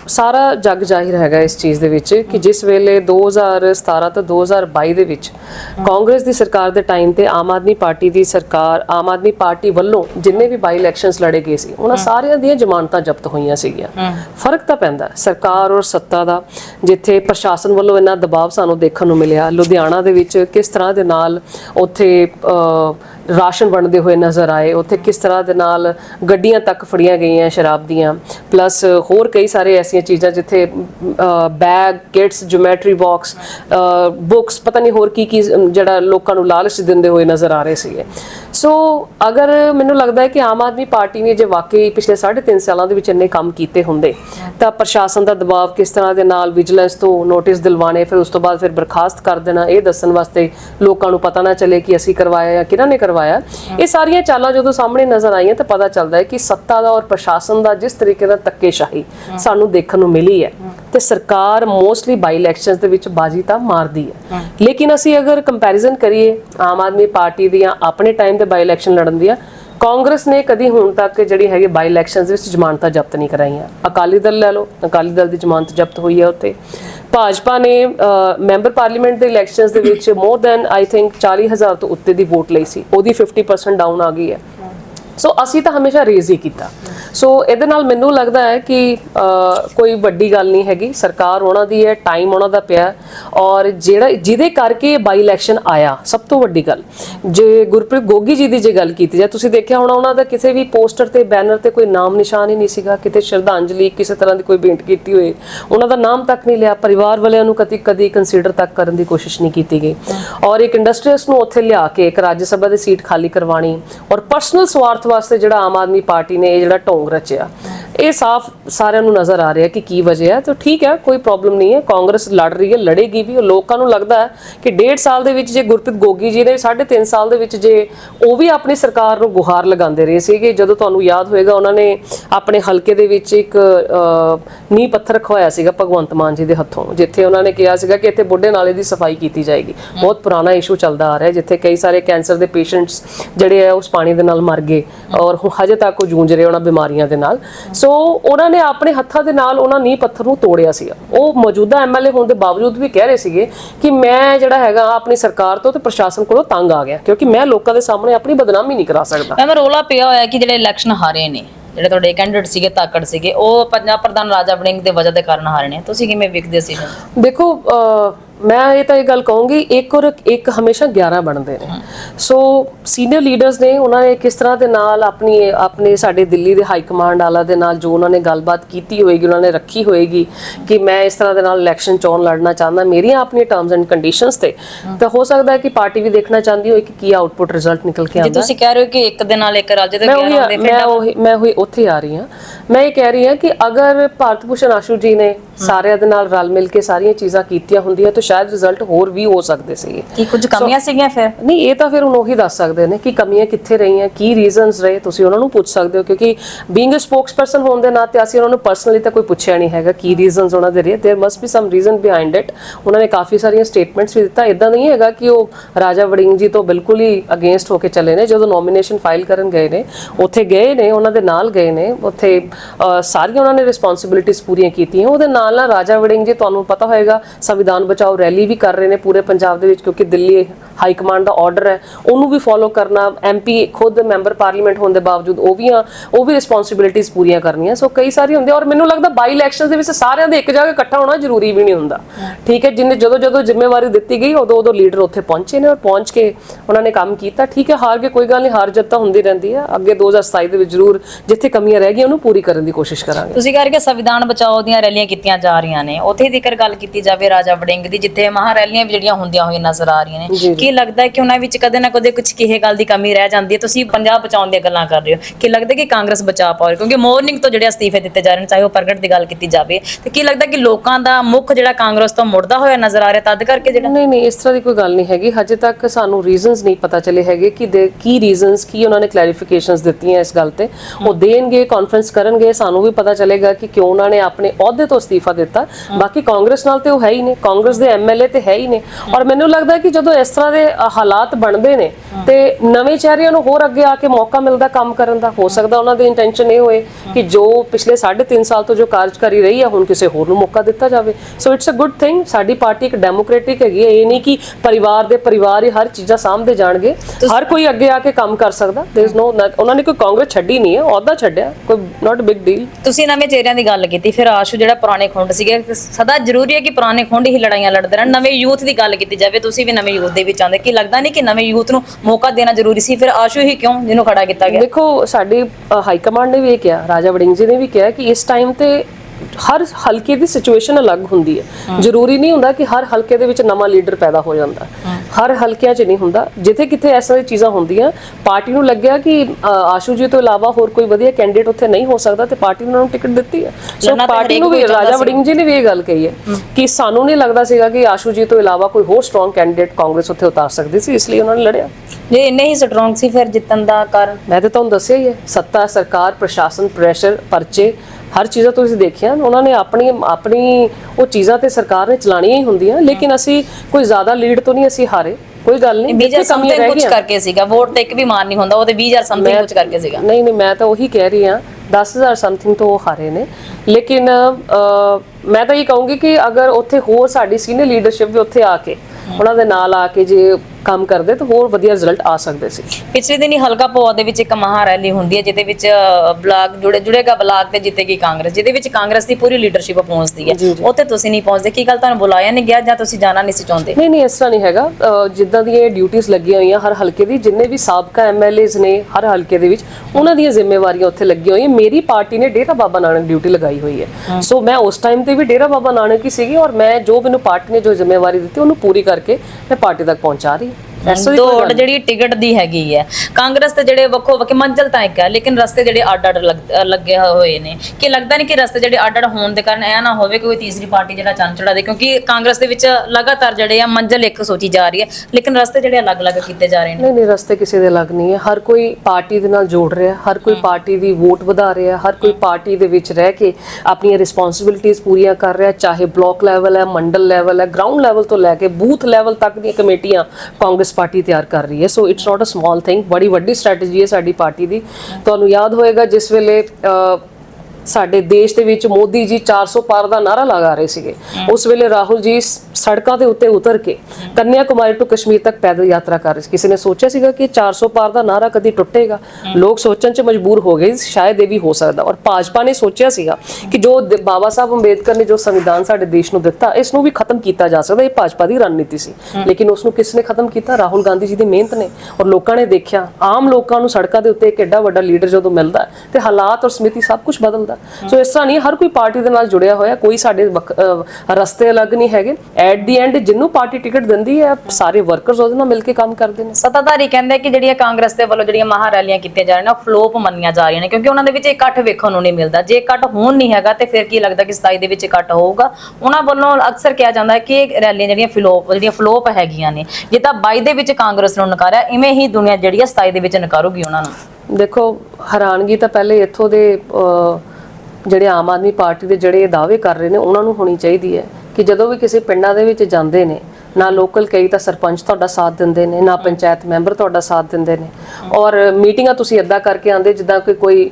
ਸਾਰਾ ਜੱਗ ਜ਼ਾਹਿਰ ਹੈਗਾ ਇਸ ਚੀਜ਼ ਦੇ ਵਿੱਚ ਕਿ ਜਿਸ ਵੇਲੇ 2017 ਤੋਂ 2022 ਦੇ ਵਿੱਚ ਕਾਂਗਰਸ ਦੀ ਸਰਕਾਰ ਦੇ ਟਾਈਮ ਤੇ ਆਮ ਆਦਮੀ ਪਾਰਟੀ ਦੀ ਸਰਕਾਰ ਆਮ ਆਦਮੀ ਪਾਰਟੀ ਵੱਲੋਂ ਜਿੰਨੇ ਵੀ ਬਾਈ ਇਲੈਕਸ਼ਨਸ ਲੜੇ ਗਏ ਸੀ ਉਹਨਾਂ ਸਾਰਿਆਂ ਦੀਆਂ ਜ਼ਮਾਨਤਾਂ ਜ਼ਬਤ ਹੋਈਆਂ ਸੀਗੀਆਂ। ਫ਼ਰਕ ਤਾਂ ਪੈਂਦਾ ਸਰਕਾਰ ਔਰ ਸੱਤਾ ਦਾ ਜਿੱਥੇ ਪ੍ਰਸ਼ਾਸਨ ਵੱਲੋਂ ਇੰਨਾ ਦਬਾਅ ਸਾਨੂੰ ਦੇਖਣ ਨੂੰ ਮਿਲਿਆ ਲੁਧਿਆਣਾ ਦੇ ਵਿੱਚ ਕਿਸ ਤਰ੍ਹਾਂ ਦੇ ਨਾਲ ਉੱਥੇ ਰਾਸ਼ਨ ਵੰਡਦੇ ਹੋਏ ਨਜ਼ਰ ਆਏ। ਉੱਥੇ ਕਿਸ ਤਰ੍ਹਾਂ ਦੇ ਨਾਲ ਗੱਡੀਆਂ ਤੱਕ ਫੜੀਆਂ ਗਈਆਂ ਸ਼ਰਾਬ ਦੀਆਂ। ਪਲੱਸ ਹੋਰ ਕਈ ਸਾਰੇ ਐਸੀਆਂ ਚੀਜ਼ਾਂ ਜਿੱਥੇ bag kits geometry box books ਪਤਾ ਨਹੀਂ ਹੋਰ ਕੀ ਕੀ ਜਿਹੜਾ ਲੋਕਾਂ ਨੂੰ ਲਾਲਚ ਦਿੰਦੇ ਹੋਏ ਨਜ਼ਰ ਆ ਰਹੇ ਸੀਗੇ। ਸੋ ਅਗਰ ਮੈਨੂੰ ਲੱਗਦਾ ਹੈ ਕਿ ਆਮ ਆਦਮੀ ਪਾਰਟੀ ਨੇ ਜੇ ਵਾਕਈ ਪਿਛਲੇ 3.5 ਸਾਲਾਂ ਦੇ ਵਿੱਚ ਇੰਨੇ ਕੰਮ ਕੀਤੇ ਹੁੰਦੇ, ਤਾਂ ਪ੍ਰਸ਼ਾਸਨ ਦਾ ਦਬਾਅ ਕਿਸ ਤਰ੍ਹਾਂ ਦੇ ਨਾਲ ਵਿਜੀਲੈਂਸ ਤੋਂ ਨੋਟਿਸ ਦਿਲਵਾਣੇ ਫਿਰ ਉਸ ਤੋਂ ਬਾਅਦ ਫਿਰ ਬਰਖਾਸਤ ਕਰ ਦੇਣਾ, ਇਹ ਦੱਸਣ ਵਾਸਤੇ ਲੋਕਾਂ ਨੂੰ ਪਤਾ ਨਾ ਚੱਲੇ ਕਿ ਅਸੀਂ ਕਰਵਾਇਆ ਜਾਂ ਕਿਹਨਾਂ ਨੇ ਕਰਵਾਇਆ। ਇਹ ਸਾਰੀਆਂ ਚਾਲਾਂ ਜਦੋਂ ਸਾਹਮਣੇ ਨਜ਼ਰ ਆਈਆਂ ਤਾਂ ਪਤਾ ਚੱਲਦਾ ਹੈ ਕਿ ਸੱਤਾ ਦਾ ਔਰ ਪ੍ਰਸ਼ਾਸਨ ਦਾ ਜਿਸ ਤਰੀਕੇ ਦਾ ਧੱਕੇਸ਼ਾਹੀ ਸਾਨੂੰ ਦੇਖਣ ਨੂੰ ਮਿਲੀ ਹੈ। ਤੇ ਸਰਕਾਰ ਮੋਸਟਲੀ ਬਾਈ ਇਲੈਕਸ਼ਨਸ ਦੇ ਵਿੱਚ ਬਾਜੀ ਤਾਂ ਮਾਰਦੀ ਹੈ। ਲੇਕਿਨ ਅਸੀਂ ਅਗਰ ਕੰਪੈਰੀਜ਼ਨ ਕਰੀਏ ਆਮ ਆਦਮੀ ਪਾਰਟੀ ਦੀਆਂ ਆਪਣੇ ਟਾਈਮ ਤੇ ਬਾਈ ਇਲੈਕਸ਼ਨ ਲੜਨ ਦੀਆਂ ਕਾਂਗਰਸ ਨੇ ਕਦੀ ਹੁਣ ਤੱਕ ਜਿਹੜੀ ਹੈਗੀ ਬਾਈ ਇਲੈਕਸ਼ਨਸ ਵਿੱਚ ਜ਼ਮਾਨਤਾਂ ਜ਼ਬਤ ਨਹੀਂ ਕਰਾਈਆਂ। ਅਕਾਲੀ ਦਲ ਲੈ ਲਓ ਅਕਾਲੀ ਦਲ ਦੀ ਜ਼ਮਾਨਤ ਜ਼ਬਤ ਹੋਈ ਹੈ ਉੱਥੇ। ਭਾਜਪਾ ਨੇ ਮੈਂਬਰ ਪਾਰਲੀਮੈਂਟ ਦੇ ਇਲੈਕਸ਼ਨਸ ਦੇ ਵਿੱਚ ਮੋਰ ਦੈਨ ਆਈ ਥਿੰਕ 40000 ਤੋਂ ਉੱਤੇ ਦੀ ਵੋਟ ਲਈ ਸੀ। ਉਹਦੀ 50% ਡਾਊਨ ਆ ਗਈ ਹੈ। ਸੋ ਅਸੀਂ ਤਾਂ ਹਮੇਸ਼ਾ ਰੇਜ਼ ਹੀ ਕੀਤਾ। ਸੋ ਇਹਦੇ ਨਾਲ ਮੈਨੂੰ ਲੱਗਦਾ ਹੈ ਕਿ ਕੋਈ ਵੱਡੀ ਗੱਲ ਨਹੀਂ ਹੈਗੀ। ਸਰਕਾਰ ਉਹਨਾਂ ਦੀ ਹੈ ਟਾਈਮ ਉਹਨਾਂ ਦਾ ਪਿਆ ਔਰ ਜਿਹੜਾ, ਜਿਹਦੇ ਕਰਕੇ ਬਾਈ ਇਲੈਕਸ਼ਨ ਆਇਆ, ਸਭ ਤੋਂ ਵੱਡੀ ਗੱਲ। ਜੇ ਗੁਰਪ੍ਰੀਤ ਗੋਗੀ ਜੀ ਦੀ ਜੇ ਗੱਲ ਕੀਤੀ ਜਾਏ, ਤੁਸੀਂ ਦੇਖਿਆ ਹੋਣਾ ਉਹਨਾਂ ਦਾ ਕਿਸੇ ਵੀ ਪੋਸਟਰ ਤੇ ਬੈਨਰ ਤੇ ਕੋਈ ਨਾਮ ਨਿਸ਼ਾਨ ਹੀ ਨਹੀਂ ਸੀਗਾ। ਕਿਤੇ ਸ਼ਰਧਾਂਜਲੀ, ਕਿਸੇ ਤਰ੍ਹਾਂ ਦੀ ਕੋਈ ਭੇਂਟ ਕੀਤੀ ਹੋਏ। ਉਹਨਾਂ ਦਾ ਨਾਮ ਤੱਕ ਨਹੀਂ ਲਿਆ। ਪਰਿਵਾਰ ਵਾਲਿਆਂ ਨੂੰ ਕਦੀ ਕਦੀ ਕੰਸੀਡਰ ਤੱਕ ਕਰਨ ਦੀ ਕੋਸ਼ਿਸ਼ ਨਹੀਂ ਕੀਤੀ ਗਈ। ਔਰ ਇੱਕ ਇੰਡਸਟਰੀਅਸ ਨੂੰ ਉੱਥੇ ਲਿਆ ਕੇ, ਇੱਕ ਰਾਜ ਸਭਾ ਦੀ ਸੀਟ ਖਾਲੀ ਕਰਵਾਣੀ। ਔਰ ਪਰਸਨਲ ਸਵਾਰਥ ਵਾਸਤੇ ਜਿਹੜਾ ਆਮ ਆਦਮੀ ਪਾਰਟੀ ਨੇ ਇਹ ਜਿਹੜਾ ਢੋਂਗ ਰਚਿਆ ਇਹ ਸਾਫ਼ ਸਾਰਿਆਂ ਨੂੰ ਨਜ਼ਰ ਆ ਰਿਹਾ ਕਿ ਕੀ ਵਜ੍ਹਾ ਹੈ। ਤਾਂ ਠੀਕ ਹੈ ਕੋਈ ਪ੍ਰੋਬਲਮ ਨਹੀਂ ਹੈ। ਕਾਂਗਰਸ ਲੜ ਰਹੀ ਹੈ ਲੜੇਗੀ ਵੀ ਉਹ ਲੋਕਾਂ ਨੂੰ ਲੱਗਦਾ ਹੈ ਕਿ ਡੇਢ ਸਾਲ ਦੇ ਵਿੱਚ ਜੇ ਗੁਰਪ੍ਰੀਤ ਗੋਗੀ ਜੀ ਨੇ 3.5 ਸਾਲ ਦੇ ਵਿੱਚ ਜੇ ਉਹ ਵੀ ਆਪਣੀ ਸਰਕਾਰ ਨੂੰ ਗੁਹਾਰ ਲਗਾਉਂਦੇ ਰਹੇ ਸੀਗੇ ਜਦੋਂ ਤੁਹਾਨੂੰ ਯਾਦ ਹੋਏਗਾ ਉਹਨਾਂ ਨੇ ਆਪਣੇ ਹਲਕੇ ਦੇ ਵਿੱਚ ਇੱਕ ਅਹ, ਨੀਂਹ ਪੱਥਰ ਖਵਾਇਆ ਸੀਗਾ ਭਗਵੰਤ ਮਾਨ ਜੀ ਦੇ ਹੱਥੋਂ ਜਿੱਥੇ ਉਹਨਾਂ ਨੇ ਕਿਹਾ ਸੀਗਾ ਕਿ ਇੱਥੇ ਬੁੱਢੇ ਨਾਲੇ ਦੀ ਸਫ਼ਾਈ ਕੀਤੀ ਜਾਏਗੀ। ਬਹੁਤ ਪੁਰਾਣਾ ਇਸ਼ੂ ਚੱਲਦਾ ਆ ਰਿਹਾ ਜਿੱਥੇ ਕਈ ਸਾਰੇ ਕੈਂਸਰ ਦੇ ਪੇਸ਼ੈਂਟਸ ਜਿਹੜੇ ਆ ਉਸ ਪਾਣੀ ਦੇ ਨਾਲ ਮਰ ਗਏ। ਔਰ ਹੁਣ ਹਜੇ ਤੱਕ ਉਹ ਜੂਝ ਰਹੇ ਉਹਨਾਂ ਬਿਮਾਰੀਆਂ ਦੇ ਨਾਲ। ਸੋ ਉਹਨਾਂ ਨੇ ਆਪਣੇ ਹੱਥਾਂ ਦੇ ਨਾਲ ਉਹਨਾਂ ਨੀਂਹ ਪੱਥਰ ਨੂੰ ਤੋੜਿਆ ਸੀਗਾ। ਉਹ ਮੌਜੂਦਾ ਐਮਐਲਏ ਹੋਣ ਦੇ ਬਾਵਜੂਦ ਵੀ ਕਹਿ ਰਹੇ ਸੀਗੇ ਕਿ ਮੈਂ ਜਿਹੜਾ ਹੈਗਾ ਆਪਣੀ ਸਰਕਾਰ ਤੋਂ ਤੇ ਪ੍ਰਸ਼ਾਸਨ ਕੋਲੋਂ ਤੰਗ ਆ ਗਿਆ ਕਿਉਂਕਿ ਮੈਂ ਲੋਕਾਂ ਦੇ ਸਾਹਮਣੇ ਆਪਣੀ ਬਦਨਾਮੀ ਨਹੀਂ ਕਰਾ ਸਕਦਾ। ਮੈਮ ਰੋਲਾ ਪਿਆ ਹੋਇਆ ਕਿ ਜਿਹੜੇ ਇਲੈਕਸ਼ਨ ਹਾਰੇ ਨੇ ਜਿਹੜੇ ਤੁਹਾਡੇ ਕੈਂਡੀਡੇਟ ਸੀਗੇ ਤਾਕੜ ਸੀਗੇ ਉਹ ਪੰਜਾਬ ਪ੍ਰਧਾਨ ਰਾਜਾ ਵੜਿੰਗ ਦੇ ਵਜ੍ਹਾ ਦੇ ਕਾਰਨ ਹਾਰੇ ਨੇ। ਤੁਸੀਂ ਕਿਵੇਂ ਵੇਖਦੇ ਸੀ ਦੇਖੋ ਮੈਂ ਇਹ ਤਾਂ ਇਹ ਗੱਲ ਕਹੂੰਗੀ ਇੱਕ ਔਰ ਇੱਕ ਹਮੇਸ਼ਾ 11 ਬਣਦੇ ਨੇ। ਸੋ ਸੀਨੀਅਰ ਲੀਡਰਸ ਨੇ ਉਹਨਾਂ ਨੇ ਕਿਸ ਤਰ੍ਹਾਂ ਦੇ ਨਾਲ ਆਪਣੀ ਆਪਣੇ ਸਾਡੇ ਦਿੱਲੀ ਦੇ ਹਾਈ ਕਮਾਂਡ ਵਾਲਾ ਦੇ ਨਾਲ ਜੋ ਉਹਨਾਂ ਨੇ ਗੱਲਬਾਤ ਕੀਤੀ ਹੋਏਗੀ ਉਹਨਾਂ ਨੇ ਰੱਖੀ ਹੋਏਗੀ ਕਿ ਮੈਂ ਇਸ ਤਰ੍ਹਾਂ ਦੇ ਨਾਲ ਇਲੈਕਸ਼ਨ ਚੋਣ ਲੜਨਾ ਚਾਹੁੰਦਾ ਮੇਰੀਆਂ ਆਪਣੀਆਂ ਟਰਮਸ ਐਂਡ ਕੰਡੀਸ਼ਨਸ ਤੇ। ਤਾਂ ਹੋ ਸਕਦਾ ਹੈ ਕਿ ਪਾਰਟੀ ਵੀ ਦੇਖਣਾ ਚਾਹੁੰਦੀ ਹੋਏ ਕਿ ਕੀ ਆਊਟਪੁੱਟ ਰਿਜ਼ਲਟ ਨਿਕਲ ਕੇ ਜੇ ਆਉਂਦਾ। ਤੁਸੀਂ ਕਹਿ ਰਹੇ ਹੋ ਕਿ ਇੱਕ ਦੇ ਨਾਲ ਇੱਕ ਰਾਜੇ ਦੇ ਮੈਂ 11 ਉਹੀ ਹੁੰਦੇ ਮੈਂ ਉਹੀ ਮੈਂ ਉਹੀ ਉੱਥੇ ਆ ਰਹੀ ਹਾਂ। ਮੈਂ ਇਹ ਕਹਿ ਰਹੀ ਹਾਂ ਕਿ ਅਗਰ ਭਾਰਤ ਭੂਸ਼ਣ ਆਸ਼ੂ ਜੀ ਨੇ ਸਾਰਿਆਂ ਦੇ ਨਾਲ ਰਲ ਮਿਲ ਕੇ ਸਾਰੀਆਂ ਚੀਜ਼ਾਂ ਕੀਤੀਆਂ ਹੁੰਦੀਆਂ ਤਾਂ ਸ਼ਾਇਦ ਰਿਜ਼ਲਟ ਹੋਰ ਵੀ ਹੋ ਸਕਦੇ ਸੀ ਕੀ ਕੁਝ ਕਮੀਆਂ ਸੀਗੀਆਂ ਫਿਰ ਨਹੀਂ ਇਹ ਤਾਂ ਫਿਰ ਹੁਣ ਉਹੀ ਦੱਸ ਸਕਦੇ ਨੇ ਕਿ ਕਮੀਆਂ ਕਿੱਥੇ ਰਹੀਆਂ ਕੀ ਰੀਜ਼ਨਸ ਰਹੇ ਤੁਸੀਂ ਉਹਨਾਂ ਨੂੰ ਪੁੱਛ ਸਕਦੇ ਹੋ ਕਿਉਂਕਿ ਬੀਇੰਗ ਅ ਸਪੋਕਸਪਰਸਨ ਹੋਣ ਦੇ ਨਾਤੇ ਅਸੀਂ ਉਹਨਾਂ ਨੂੰ ਪਰਸਨਲੀ ਤਾਂ ਕੋਈ ਪੁੱਛਿਆ ਨਹੀਂ ਹੈਗਾ ਕੀ ਰੀਜ਼ਨਸ ਉਹਨਾਂ ਦੇ ਰਹੇ there must be some reason behind it ਉਹਨਾਂ ਨੇ ਕਾਫੀ ਸਾਰੀਆਂ ਸਟੇਟਮੈਂਟਸ ਵੀ ਦਿੱਤਾ ਇਦਾਂ ਨਹੀਂ ਹੈਗਾ ਕਿ ਉਹ ਰਾਜਾ ਵੜਿੰਗ ਜੀ ਤੋਂ ਬਿਲਕੁਲ ਹੀ ਅਗੇਂਸਟ ਹੋ ਕੇ ਚੱਲੇ ਨੇ ਜਦੋਂ ਨੋਮੀਨੇਸ਼ਨ ਫਾਈਲ ਕਰਨ ਗਏ ਨੇ ਉੱਥੇ ਗਏ ਨੇ ਉਹਨਾਂ ਦੇ ਨਾਲ ਗਏ ਨੇ ਉੱਥੇ ਅਹ, ਸਾਰੀਆਂ ਉਹਨਾਂ ਨੇ ਰਿਸਪੌਂਸਿਬਿਲਿਟੀਆਂ ਪੂਰੀਆਂ ਕੀਤੀਆਂ ਉਹਦੇ ਨਾਲ ਨਾਲ ਰਾਜਾ ਵੜਿੰਗ ਜੀ ਤੁਹਾਨੂੰ ਪਤਾ ਹੋਏਗਾ ਸੰਵਿਧਾਨ ਬਚਾਓ ਰੈਲੀ ਵੀ ਕਰ ਰਹੇ ਨੇ ਪੂਰੇ ਪੰਜਾਬ ਦੇ ਵਿੱਚ, ਕਿਉਂਕਿ ਦਿੱਲੀ ਹਾਈ ਕਮਾਂਡ ਦਾ ਆਰਡਰ ਹੈ। ਉਹਨੂੰ ਵੀ ਫੋਲੋ ਕਰਨਾ ਐਮਪੀ ਖੁਦ ਮੈਂਬਰ ਪਾਰਲੀਮੈਂਟ ਹੋਣ ਦੇ ਬਾਵਜੂਦ ਉਹ ਵੀ ਉਹ ਵੀ ਰਿਸਪੌਂਸਿਬਿਲਿਟੀਆਂ ਪੂਰੀਆਂ ਕਰਨੀਆਂ। ਸੋ ਕਈ ਸਾਰੀ ਹੁੰਦੇ ਔਰ ਮੈਨੂੰ ਲੱਗਦਾ ਬਾਈ ਇਲੈਕਸ਼ਨਸ ਦੇ ਵਿੱਚ ਸਾਰਿਆਂ ਦੇ ਇੱਕ ਜਗ੍ਹਾ ਇਕੱਠਾ ਹੋਣਾ ਜ਼ਰੂਰੀ ਵੀ ਨਹੀਂ ਹੁੰਦਾ। ਠੀਕ ਹੈ, ਜਿੰਨੇ ਜਦੋਂ ਜਦੋਂ ਜ਼ਿੰਮੇਵਾਰੀ ਦਿੱਤੀ ਗਈ, ਉਦੋਂ ਉਦੋਂ ਲੀਡਰ ਉੱਥੇ ਪਹੁੰਚੇ ਨੇ ਔਰ ਪਹੁੰਚ ਕੇ ਉਹਨਾਂ ਨੇ ਕੰਮ ਕੀਤਾ। ਠੀਕ ਹੈ, ਹਾਰ ਕੇ ਕੋਈ ਗੱਲ ਨਹੀਂ, ਹਾਰ ਜਿੱਤ ਤਾਂ ਹੁੰਦੀ ਰਹਿੰਦੀ ਹੈ। ਅੱਗੇ 2027 ਦੇ ਵਿੱਚ ਜ਼ਰੂਰ ਜਿੱਥੇ ਕਮੀਆਂ ਰਹਿ ਗਈਆਂ, ਉਹਨੂੰ ਪੂਰੀ ਕਰਨ ਦੀ ਕੋਸ਼ਿਸ਼ ਕਰਾਂਗੇ। ਤੁਸੀਂ ਕਹਿ ਰਹੇ ਕਿ ਸੰਵਿਧਾਨ ਬਚਾਓ ਦੀਆਂ ਰੈਲੀਆਂ ਕੀਤੀਆਂ ਜਾ ਰਹੀਆਂ ਨੇ। ਉੱਥੇ ਜ਼ਿਕਰ ਗੱਲ ਕੀਤੀ ਜਾਵੇ, ਰਾਜਾ ਵੜਿੰਗ ਦੀ ਜਿੱਥੇ ਮਹਾ ਰੈਲੀਆਂ ਵੀ ਜਿਹੜੀਆਂ ਹੁੰਦੀਆਂ ਹੋਈਆਂ ਨਜ਼ਰ ਆ ਰਹੀਆਂ ਨੇ ਕੀ ਲੱਗਦਾ ਹੈ ਕਿ ਉਹਨਾਂ ਵਿੱਚ ਕਦੇ ਨਾ ਕਦੇ ਕੁਝ ਕਿਹੇ ਗੱਲ ਦੀ ਕਮੀ ਰਹਿ ਜਾਂਦੀ ਹੈ? ਤੁਸੀਂ ਪੰਜਾਬ ਬਚਾਉਣ ਦੀਆਂ ਗੱਲਾਂ ਕਰ ਰਹੇ ਹੋ। ਕੀ ਲੱਗਦਾ ਕਿ ਕਾਂਗਰਸ ਬਚਾ ਪਾਵੇ ਕਿਉਂਕਿ ਮਾਰਨਿੰਗ ਤੋਂ ਜਿਹੜੇ ਅਸਤੀਫੇ ਦਿੱਤੇ ਜਾ ਰਹੇ ਨੇ ਚਾਹੇ ਉਹ ਪ੍ਰਗਟ ਦੀ ਗੱਲ ਕੀਤੀ ਜਾਵੇ ਤੇ ਕੀ ਲੱਗਦਾ ਕਿ ਲੋਕਾਂ ਦਾ ਮੁੱਖ ਜਿਹੜਾ ਕਾਂਗਰਸ ਤੋਂ ਮੁੜਦਾ ਹੋਇਆ ਨਜ਼ਰ ਆ ਰਿਹਾ ਤਦ ਕਰਕੇ ਜਿਹੜਾ ਨਹੀਂ ਨਹੀਂ ਇਸ ਤਰ੍ਹਾਂ ਦੀ ਕੋਈ ਗੱਲ ਨਹੀਂ ਹੈਗੀ। ਹਜੇ ਤੱਕ ਸਾਨੂੰ ਰੀਜ਼ਨਸ ਨਹੀਂ ਪਤਾ ਚੱਲੇ ਹੈਗੇ ਕਿ ਕੀ ਰੀਜ਼ਨਸ ਕੀ ਉਹਨਾਂ ਨੇ ਕਲੈਰੀਫਿਕੇਸ਼ਨਸ ਦਿੱਤੀਆਂ ਇਸ ਗੱਲ ਤੇ। ਉਹ ਦੇਣਗੇ ਕਾਨਫਰੰਸ ਕਰਨਗੇ ਸਾਨੂੰ ਵੀ ਪਤਾ ਚੱਲੇਗਾ ਕਿ ਕਿਉਂ ਉਹਨਾਂ ਨੇ ਆਪਣੇ ਅਹੁਦੇ ਤੋਂ ਅਸਤੀਫਾ ਦਿੱਤਾ। ਬਾਕੀ ਕਾਂਗਰਸ ਨਾਲ ਤੇ ਉਹ ਹੈ ਹੀ ਨੇ ਕਾਂਗਰਸ ਦੇ ਐਮਐਲਏ ਤੇ ਹੈ ਹੀ ਨੇ। ਔਰ ਮੈਨੂੰ ਲੱਗਦਾ ਕਿ ਜਦੋਂ ਇਸ ਤਰ੍ਹਾਂ ਦੇ ਹਾਲਾਤ ਬਣਦੇ ਨੇ, ਤੇ ਨਵੇਂ ਚਿਹਰਿਆਂ ਨੂੰ ਹੋਰ ਅੱਗੇ ਆ ਕੇ ਮੌਕਾ ਮਿਲਦਾ ਕੰਮ ਕਰਨ ਦਾ, ਹੋ ਸਕਦਾ ਉਹਨਾਂ ਦੀ ਇੰਟੈਂਸ਼ਨ ਇਹ ਹੋਏ ਕਿ ਜੋ ਪਿਛਲੇ 3.5 ਸਾਲ ਤੋਂ ਜੋ ਕਾਰਜਕਾਰੀ ਰਹੀ ਹੈ ਹੁਣ ਕਿਸੇ ਹੋਰ ਨੂੰ ਮੌਕਾ ਦਿੱਤਾ ਜਾਵੇ। So it's a good thing ਸਾਡੀ ਪਾਰਟੀ ਇੱਕ ਡੈਮੋਕ੍ਰੈਟਿਕ ਹੈਗੀ ਹੈ ਇਹ ਨਹੀਂ ਕਿ ਪਰਿਵਾਰ ਦੇ ਪਰਿਵਾਰ ਹੀ ਹਰ ਚੀਜ਼ਾਂ ਸਾਂਭਦੇ ਜਾਣਗੇ, ਹਰ ਕੋਈ ਅੱਗੇ ਆ ਕੇ ਕੰਮ ਕਰ ਸਕਦਾ। ਦੇਰ ਇਜ਼ ਨੋ, ਉਹਨਾਂ ਨੇ ਕੋਈ ਕਾਂਗਰਸ ਛੱਡੀ ਨਹੀਂ ਹੈ ਅਹੁਦਾ ਛੱਡਿਆ, ਕੋਈ ਨਾਟ ਬਿਗ ਡੀਲ ਤੁਸੀਂ ਨਵੇਂ ਚਿਹਰਿਆਂ ਦੀ ਗੱਲ ਕੀਤੀ, ਫਿਰ ਆਸ਼ੂ ਜਿਹੜਾ ਪੁਰਾਣੇ ਖੁੰਡ ਸੀਗੇ, ਸਦਾ ਜ਼ਰੂਰੀ ਹੈ ਕਿ ਪੁਰਾਣੇ ਖੁੰਡ ਹੀ ਲੜਾਈਆਂ ਲੜਦੇ ਰਹਿਣ, ਨਵੇਂ ਯੂਥ ਦੀ ਗੱਲ ਕੀਤੀ ਜਾਵੇ, ਤੁਸੀਂ ਵੀ ਨਵੇਂ ਯੂਥ ਦੇ ਵਿੱਚ ਆਉਂਦੇ ਕੀ ਲੱਗਦਾ ਨਹੀਂ ਕਿ ਨਵੇਂ ਯੂਥ ਨੂੰ ਮੌਕਾ ਦੇਣਾ ਜ਼ਰੂਰੀ ਸੀ? ਫਿਰ ਆਸ਼ੂ ਹੀ ਕਿਉਂ ਜਿਹਨੂੰ ਖੜਾ ਕੀਤਾ ਗਿਆ? ਦੇਖੋ, ਸਾਡੇ ਹਾਈ ਕਮਾਂਡ ਨੇ ਵੀ ਇਹ ਕਿਹਾ, ਰਾਜਾ ਵੜਿੰਗ ਜੀ ਨੇ ਵੀ ਕਿਹਾ ਕਿ ਇਸ ਟਾਈਮ ਤੇ ਹਰ ਹਲਕੇ ਦੀ ਸਿਚੁਏਸ਼ਨ ਅਲੱਗ ਹੁੰਦੀ ਹੈ। ਜ਼ਰੂਰੀ ਨਹੀਂ ਹੁੰਦਾ ਕਿ ਹਰ ਹਲਕੇ ਦੇ ਵਿੱਚ ਨਵਾਂ ਲੀਡਰ ਪੈਦਾ ਹੋ ਜਾਂਦਾ। ਹਰ ਹਲਕਿਆਂ 'ਚ ਨਹੀਂ ਹੁੰਦਾ। ਜਿੱਥੇ ਇਸ ਤਰ੍ਹਾਂ ਦੀ ਚੀਜ਼ਾਂ ਹੁੰਦੀਆਂ ਪਾਰਟੀ ਨੂੰ ਲੱਗਿਆ ਕਿ ਆਸ਼ੂ ਜੀ ਤੋਂ ਇਲਾਵਾ ਹੋਰ ਕੋਈ ਵਧੀਆ ਕੈਂਡੀਡੇਟ ਉੱਥੇ ਨਹੀਂ ਹੋ ਸਕਦਾ ਤੇ ਪਾਰਟੀ ਨੇ ਉਹਨਾਂ ਨੂੰ ਟਿਕਟ ਦਿੱਤੀ ਹੈ। ਸੋ ਪਾਰਟੀ ਨੂੰ ਵੀ ਰਾਜਾ। ਵੜਿੰਗ ਜੀ ਨੇ ਵੀ ਇਹ ਗੱਲ ਕਹੀ ਹੈ ਕਿ ਸਾਨੂੰ ਨਹੀਂ ਲੱਗਦਾ ਸੀਗਾ ਕਿ ਆਸ਼ੂ ਜੀ ਤੋਂ ਇਲਾਵਾ ਕੋਈ ਹੋਰ ਸਟਰੋਂਗ ਕੈਂਡੀਡੇਟ ਕਾਂਗਰਸ ਉੱਥੇ ਉਤਾਰ ਸਕਦੀ ਸੀ ਇਸ ਲਈ ਉਹਨਾਂ ਨੇ ਲੜਿਆ। ਜੇ ਇੰਨੇ ਹੀ ਸਟਰੋਂਗ ਸੀ ਫਿਰ ਜਿੱਤਣ ਦਾ ਕਾਰਨ? ਮੈਂ ਤਾਂ ਤੁਹਾਨੂੰ ਦੱਸਿਆ ਹੀ ਹੈ ਸੱਤਾ ਸਰਕਾਰ ਪ੍ਰਸ਼ਾਸਨ ਪ੍ਰੈਸ਼ਰ ਪਰਚੇ ਹਰ ਚੀਜ਼ਾਂ ਤੁਸੀਂ ਦੇਖਿਆ ਉਹਨਾਂ ਨੇ ਆਪਣੀ ਆਪਣੀ ਉਹ ਚੀਜ਼ਾਂ ਤੇ ਸਰਕਾਰ ਨੇ ਚਲਾਣੀਆਂ ਹੀ ਹੁੰਦੀਆਂ ਲੇਕਿਨ ਅਸੀਂ ਕੋਈ ਜ਼ਿਆਦਾ ਲੀਡ ਤੋਂ ਨਹੀਂ ਅਸੀਂ ਹਾਰੇ ਕੋਈ ਗੱਲ ਨਹੀਂ 20000 ਜਿੱਥੇ ਕਮੀਆਂ ਸਮਥਿੰਗ ਕੁਝ ਕਰਕੇ ਸੀਗਾ ਵੋਟ ਤੇ ਇੱਕ ਵੀ ਮਾਰ ਨਹੀਂ ਹੁੰਦਾ ਉਹਦੇ 20000 ਸਮਥਿੰਗ ਕੁਝ ਕਰਕੇ ਸੀਗਾ। ਨਹੀਂ ਨਹੀਂ ਮੈਂ ਤਾਂ ਉਹੀ ਕਹਿ ਰਹੀ ਹਾਂ 10000 ਸਮਥਿੰਗ ਤੋਂ ਉਹ ਹਾਰੇ ਨੇ ਲੇਕਿਨ ਮੈਂ ਤਾਂ ਇਹ ਕਹੂੰਗੀ ਕਿ ਅਗਰ ਉੱਥੇ ਹੋਰ ਸਾਡੀ ਸੀਨੀਅਰ ਲੀਡਰਸ਼ਿਪ ਵੀ ਉੱਥੇ ਆ ਕੇ ਉਹਨਾਂ ਦੇ ਨਾਲ ਆ ਕੇ ਜੇ ਕੰਮ ਕਰਦੇ ਤਾਂ ਹੋਰ ਵਧੀਆ ਰਿਜ਼ਲਟ ਆ ਸਕਦੇ ਸੀ। ਪਿਛਲੇ ਦਿਨੀ ਹਲਕਾ ਪੋਆ ਦੇ ਵਿੱਚ ਇੱਕ ਮਹਾ ਰੈਲੀ ਹੁੰਦੀ ਹੈ ਜਿਹਦੇ ਵਿੱਚ ਬਲਾਕ ਜੁੜੇ ਜੁੜੇਗਾ ਬਲਾਕ ਤੇ ਜਿੱਤੇਗੀ ਕਾਂਗਰਸ ਜਿਹਦੇ ਵਿੱਚ ਕਾਂਗਰਸ ਦੀ ਪੂਰੀ ਲੀਡਰਸ਼ਿਪ ਪਹੁੰਚਦੀ ਹੈ। ਉੱਥੇ ਤੁਸੀਂ ਨਹੀਂ ਪਹੁੰਚਦੇ ਕੀ ਗੱਲ ਤੁਹਾਨੂੰ ਬੁਲਾਇਆ ਨਹੀਂ ਗਿਆ ਜਾਂ ਤੁਸੀਂ ਜਾਣਾ ਨਹੀਂ ਸੀ ਚਾਹੁੰਦੇ? ਨਹੀਂ ਨਹੀਂ ਇਸ ਤਰ੍ਹਾਂ ਨਹੀਂ ਹੈਗਾ। ਜਿੱਦਾਂ ਦੀਆਂ ਡਿਊਟੀਆਂ ਲੱਗੀਆਂ ਹੋਈਆਂ ਹਰ ਹਲਕੇ ਦੀ ਜਿੰਨੇ ਵੀ ਸਾਬਕਾ ਐਮਐਲਏਜ਼ ਨੇ ਹਰ ਹਲਕੇ ਦੇ ਵਿੱਚ ਉਹਨਾਂ ਦੀਆਂ ਜ਼ਿੰਮੇਵਾਰੀਆਂ ਉੱਥੇ ਲੱਗੀਆਂ ਹੋਈਆਂ। ਮੇਰੀ ਪਾਰਟੀ ਨੇ ਡੇਰਾ ਬਾਬਾ ਨਾਨਕ ਡਿਊਟੀ ਲਗਾਈ ਹੋਈ ਹੈ। ਸੋ ਮੈਂ ਉਸ ਟਾਈਮ ਤੇ ਵੀ ਡੇਰਾ ਬਾਬਾ ਨਾਨਕ ਹੀ ਸੀਗੀ ਔਰ ਮੈਂ ਜੋ ਮੈਨੂੰ ਪਾਰਟੀ ਨੇ ਜੋ ਜ਼ਿੰਮੇਵਾਰੀ ਦਿੱਤੀ ਉਹਨੂੰ ਪੂਰੀ ਕਰਕੇ ਮੈਂ ਪਾਰਟੀ ਤੱਕ ਪਹੁੰਚਾ ਰਹੀ ਹਾਂ। ਦੀ ਦੌੜ ਜਿਹੜੀ ਟਿਕਟ ਦੀ ਹੈਗੀ ਹੈ ਕਾਂਗਰਸ ਤੇ ਜਿਹੜੇ ਵੱਖੋ ਵੱਖ ਮੰਜ਼ਲ ਤਾਂ ਇੱਕ ਹੈ ਲੇਕਿਨ ਰਸਤੇ ਜਿਹੜੇ ਅੱਡ ਅੱਡ ਲੱਗ- ਹੋਏ ਨੇ। ਕਿ ਲੱਗਦਾ ਨਹੀਂ ਕਿ ਰਸਤੇ ਜਿਹੜੇ ਅੱਡ ਅੱਡ ਹੋਣ ਦੇ ਕਾਰਨ ਇਹ ਨਾ ਹੋਵੇ ਕੋਈ ਤੀਸਰੀ ਪਾਰਟੀ ਜਿਹੜਾ ਚੰਨ ਚੜਾ ਦੇ ਕਿਉਂਕਿ ਕਾਂਗਰਸ ਦੇ ਵਿੱਚ ਲਗਾਤਾਰ ਜਿਹੜੇ ਆ ਮੰਜ਼ਲ ਇੱਕ ਸੋਚੀ ਜਾ ਰਹੀ ਹੈ ਲੇਕਿਨ ਰਸਤੇ ਜਿਹੜੇ ਅਲੱਗ-ਅਲੱਗ ਕੀਤੇ ਜਾ ਰਹੇ ਨੇ। ਨਹੀਂ ਨਹੀਂ ਰਸਤੇ ਕਿਸੇ ਦੇ ਲੱਗ ਨਹੀਂ ਹੈ। ਹਰ ਕੋਈ ਪਾਰਟੀ ਦੇ ਨਾਲ ਜੋੜ ਰਿਹਾ ਹਰ ਕੋਈ ਪਾਰਟੀ ਦੀ ਵੋਟ ਵਧਾ ਰਿਹਾ ਹਰ ਕੋਈ ਪਾਰਟੀ ਦੇ ਵਿੱਚ ਰਹਿ ਕੇ ਆਪਣੀਆਂ ਰਿਸਪੌਂਸਿਬਿਲਟੀਆਂ ਪੂਰੀਆਂ ਕਰ ਰਿਹਾ ਚਾਹੇ ਬਲਾਕ ਲੈਵਲ ਹੈ ਮੰਡਲ ਲੈਵਲ ਹੈ ਗਰਾਊਂਡ ਲੈਵਲ ਤੋਂ ਲੈ ਕੇ ਬੂਥ ਲੈਵਲ ਤੱਕ ਦੀਆਂ ਕਮੇਟੀਆਂ ਕਾਂਗਰਸ ਪਾਰਟੀ ਤਿਆਰ ਕਰ ਰਹੀ ਹੈ। So it's not a small thing ਬੜੀ ਵੱਡੀ ਸਟ੍ਰੈਟਜੀ ਹੈ ਸਾਡੀ ਪਾਰਟੀ ਦੀ। ਤੁਹਾਨੂੰ ਯਾਦ ਹੋਏਗਾ ਜਿਸ ਵੇਲੇ ਸਾਡੇ ਦੇਸ਼ ਦੇ ਵਿੱਚ ਮੋਦੀ ਜੀ 400 ਪਾਰ ਦਾ ਨਾਰਾ ਲਗਾ ਰਹੇ ਸੀਗੇ। ਉਸ ਵੇਲੇ ਰਾਹੁਲ ਜੀ ਸੜਕਾਂ ਦੇ ਉੱਤੇ ਉਤਰ ਕੇ ਕੰਨਿਆ ਕੁਮਾਰੀ ਤੋਂ ਕਸ਼ਮੀਰ ਤੱਕ ਪੈਦਲ ਯਾਤਰਾ ਕਰ ਰਹੇ ਸੀ। ਕਿਸੇ ਨੇ ਸੋਚਿਆ ਸੀਗਾ ਕਿ 400 ਪਾਰ ਦਾ ਨਾਰਾ ਕਦੀ ਟੁੱਟੇਗਾ। ਲੋਕ ਸੋਚਣ 'ਚ ਮਜਬੂਰ ਹੋ ਗਏ ਸ਼ਾਇਦ ਇਹ ਵੀ ਹੋ ਸਕਦਾ। ਔਰ ਭਾਜਪਾ ਨੇ ਸੋਚਿਆ ਸੀਗਾ ਕਿ ਜੋ ਬਾਬਾ ਸਾਹਿਬ ਅੰਬੇਦਕਰ ਨੇ ਜੋ ਸੰਵਿਧਾਨ ਸਾਡੇ ਦੇਸ਼ ਨੂੰ ਦਿੱਤਾ ਇਸ ਨੂੰ ਵੀ ਖਤਮ ਕੀਤਾ ਜਾ ਸਕਦਾ। ਇਹ ਭਾਜਪਾ ਦੀ ਰਣਨੀਤੀ ਸੀ। ਲੇਕਿਨ ਉਸ ਨੂੰ ਕਿਸ ਨੇ ਖਤਮ ਕੀਤਾ? ਰਾਹੁਲ ਗਾਂਧੀ ਜੀ ਦੀ ਮਿਹਨਤ ਨੇ। ਔਰ ਲੋਕਾਂ ਨੇ ਦੇਖਿਆ ਆਮ ਲੋਕਾਂ ਨੂੰ ਸੜਕਾਂ ਦੇ ਉੱਤੇ ਇੱਕ ਐਡਾ ਵੱਡਾ ਲੀਡਰ ਜਦੋਂ ਮਿਲਦਾ ਤੇ ਹਾਲਾਤ ਔਰ ਸਮਿਤੀ ਸਭ ਕੁਝ ਬਦਲਦਾ ਸੋ ਇਸ ਤਰ੍ਹਾਂ ਨਹੀਂ ਹਰ ਕੋਈ ਪਾਰਟੀ ਦੇ ਨਾਲ ਜੁੜਿਆ ਹੋਇਆ ਕੋਈ ਸਾਡੇ ਰਸਤੇ ਅਲੱਗ ਨਹੀਂ ਹੈਗੇ। ਐਟ ਦੀ ਐਂਡ ਜਿੰਨੂੰ ਪਾਰਟੀ ਟਿਕਟ ਦਿੰਦੀ ਹੈ ਸਾਰੇ ਵਰਕਰਸ ਉਹਦੇ ਨਾਲ ਮਿਲ ਕੇ ਕੰਮ ਕਰਦੇ ਨੇ। ਸੱਤਾਧਾਰੀ ਕਹਿੰਦੇ ਕਿ ਜਿਹੜੀਆਂ ਕਾਂਗਰਸ ਦੇ ਵੱਲੋਂ ਜਿਹੜੀਆਂ ਮਹਾ ਰੈਲੀਆਂ ਕੀਤੀਆਂ ਜਾ ਰਹੀਆਂ ਨੇ ਫਲੋਪ ਮੰਨੀਆਂ ਜਾ ਰਹੀਆਂ ਨੇ ਕਿਉਂਕਿ ਉਹਨਾਂ ਦੇ ਵਿੱਚ ਇਕੱਠ ਵੇਖਣ ਨੂੰ ਨਹੀਂ ਮਿਲਦਾ। ਜੇ ਇਕੱਠ ਹੋਣ ਨਹੀਂ ਹੈਗਾ ਤੇ ਫਿਰ ਕੀ ਲੱਗਦਾ ਕਿ 27 ਦੇ ਵਿੱਚ ਇਕੱਠ ਹੋਊਗਾ? ਉਹਨਾਂ ਵੱਲੋਂ ਅਕਸਰ ਕਿਹਾ ਜਾਂਦਾ ਹੈ ਕਿ ਇਹ ਰੈਲੀਆਂ ਜਿਹੜੀਆਂ ਫਲੋਪ ਜਿਹੜੀਆਂ ਫਲੋਪ ਹੈਗੀਆਂ ਨੇ ਜਿੱਦਾਂ 22 ਦੇ ਵਿੱਚ ਕਾਂਗਰਸ ਨੂੰ ਨਕਾਰਿਆ ਇਵੇਂ ਹੀ ਦੁਨੀਆ ਜਿਹੜੀ ਹੈ 27 ਦੇ ਵਿੱਚ ਨਕਾਰੂਗੀ ਉਹਨਾਂ ਨੂੰ। ਦੇਖੋ ਹੈਰਾਨਗੀ ਤਾਂ ਪਹਿਲੇ ਇੱਥੋਂ ਦੇ ਜਿਹੜੇ ਆਮ ਆਦਮੀ ਪਾਰਟੀ ਦੇ ਜਿਹੜੇ ਦਾਅਵੇ ਕਰ ਰਹੇ ਨੇ ਉਹਨਾਂ ਨੂੰ ਹੋਣੀ ਚਾਹੀਦੀ ਹੈ। ਕਿ ਜਦੋਂ ਵੀ ਕਿਸੇ ਪਿੰਡਾਂ ਦੇ ਵਿੱਚ ਜਾਂਦੇ ਨੇ, ਨਾ ਲੋਕਲ ਕਈ ਤਾਂ ਸਰਪੰਚ ਤੁਹਾਡਾ ਸਾਥ ਦਿੰਦੇ ਨੇ, ਨਾ ਪੰਚਾਇਤ ਮੈਂਬਰ ਤੁਹਾਡਾ ਸਾਥ ਦਿੰਦੇ ਨੇ ਔਰ ਮੀਟਿੰਗਾਂ ਤੁਸੀਂ ਇਦਾਂ ਕਰਕੇ ਆਂਦੇ ਜਿੱਦਾਂ ਕਿ ਕੋਈ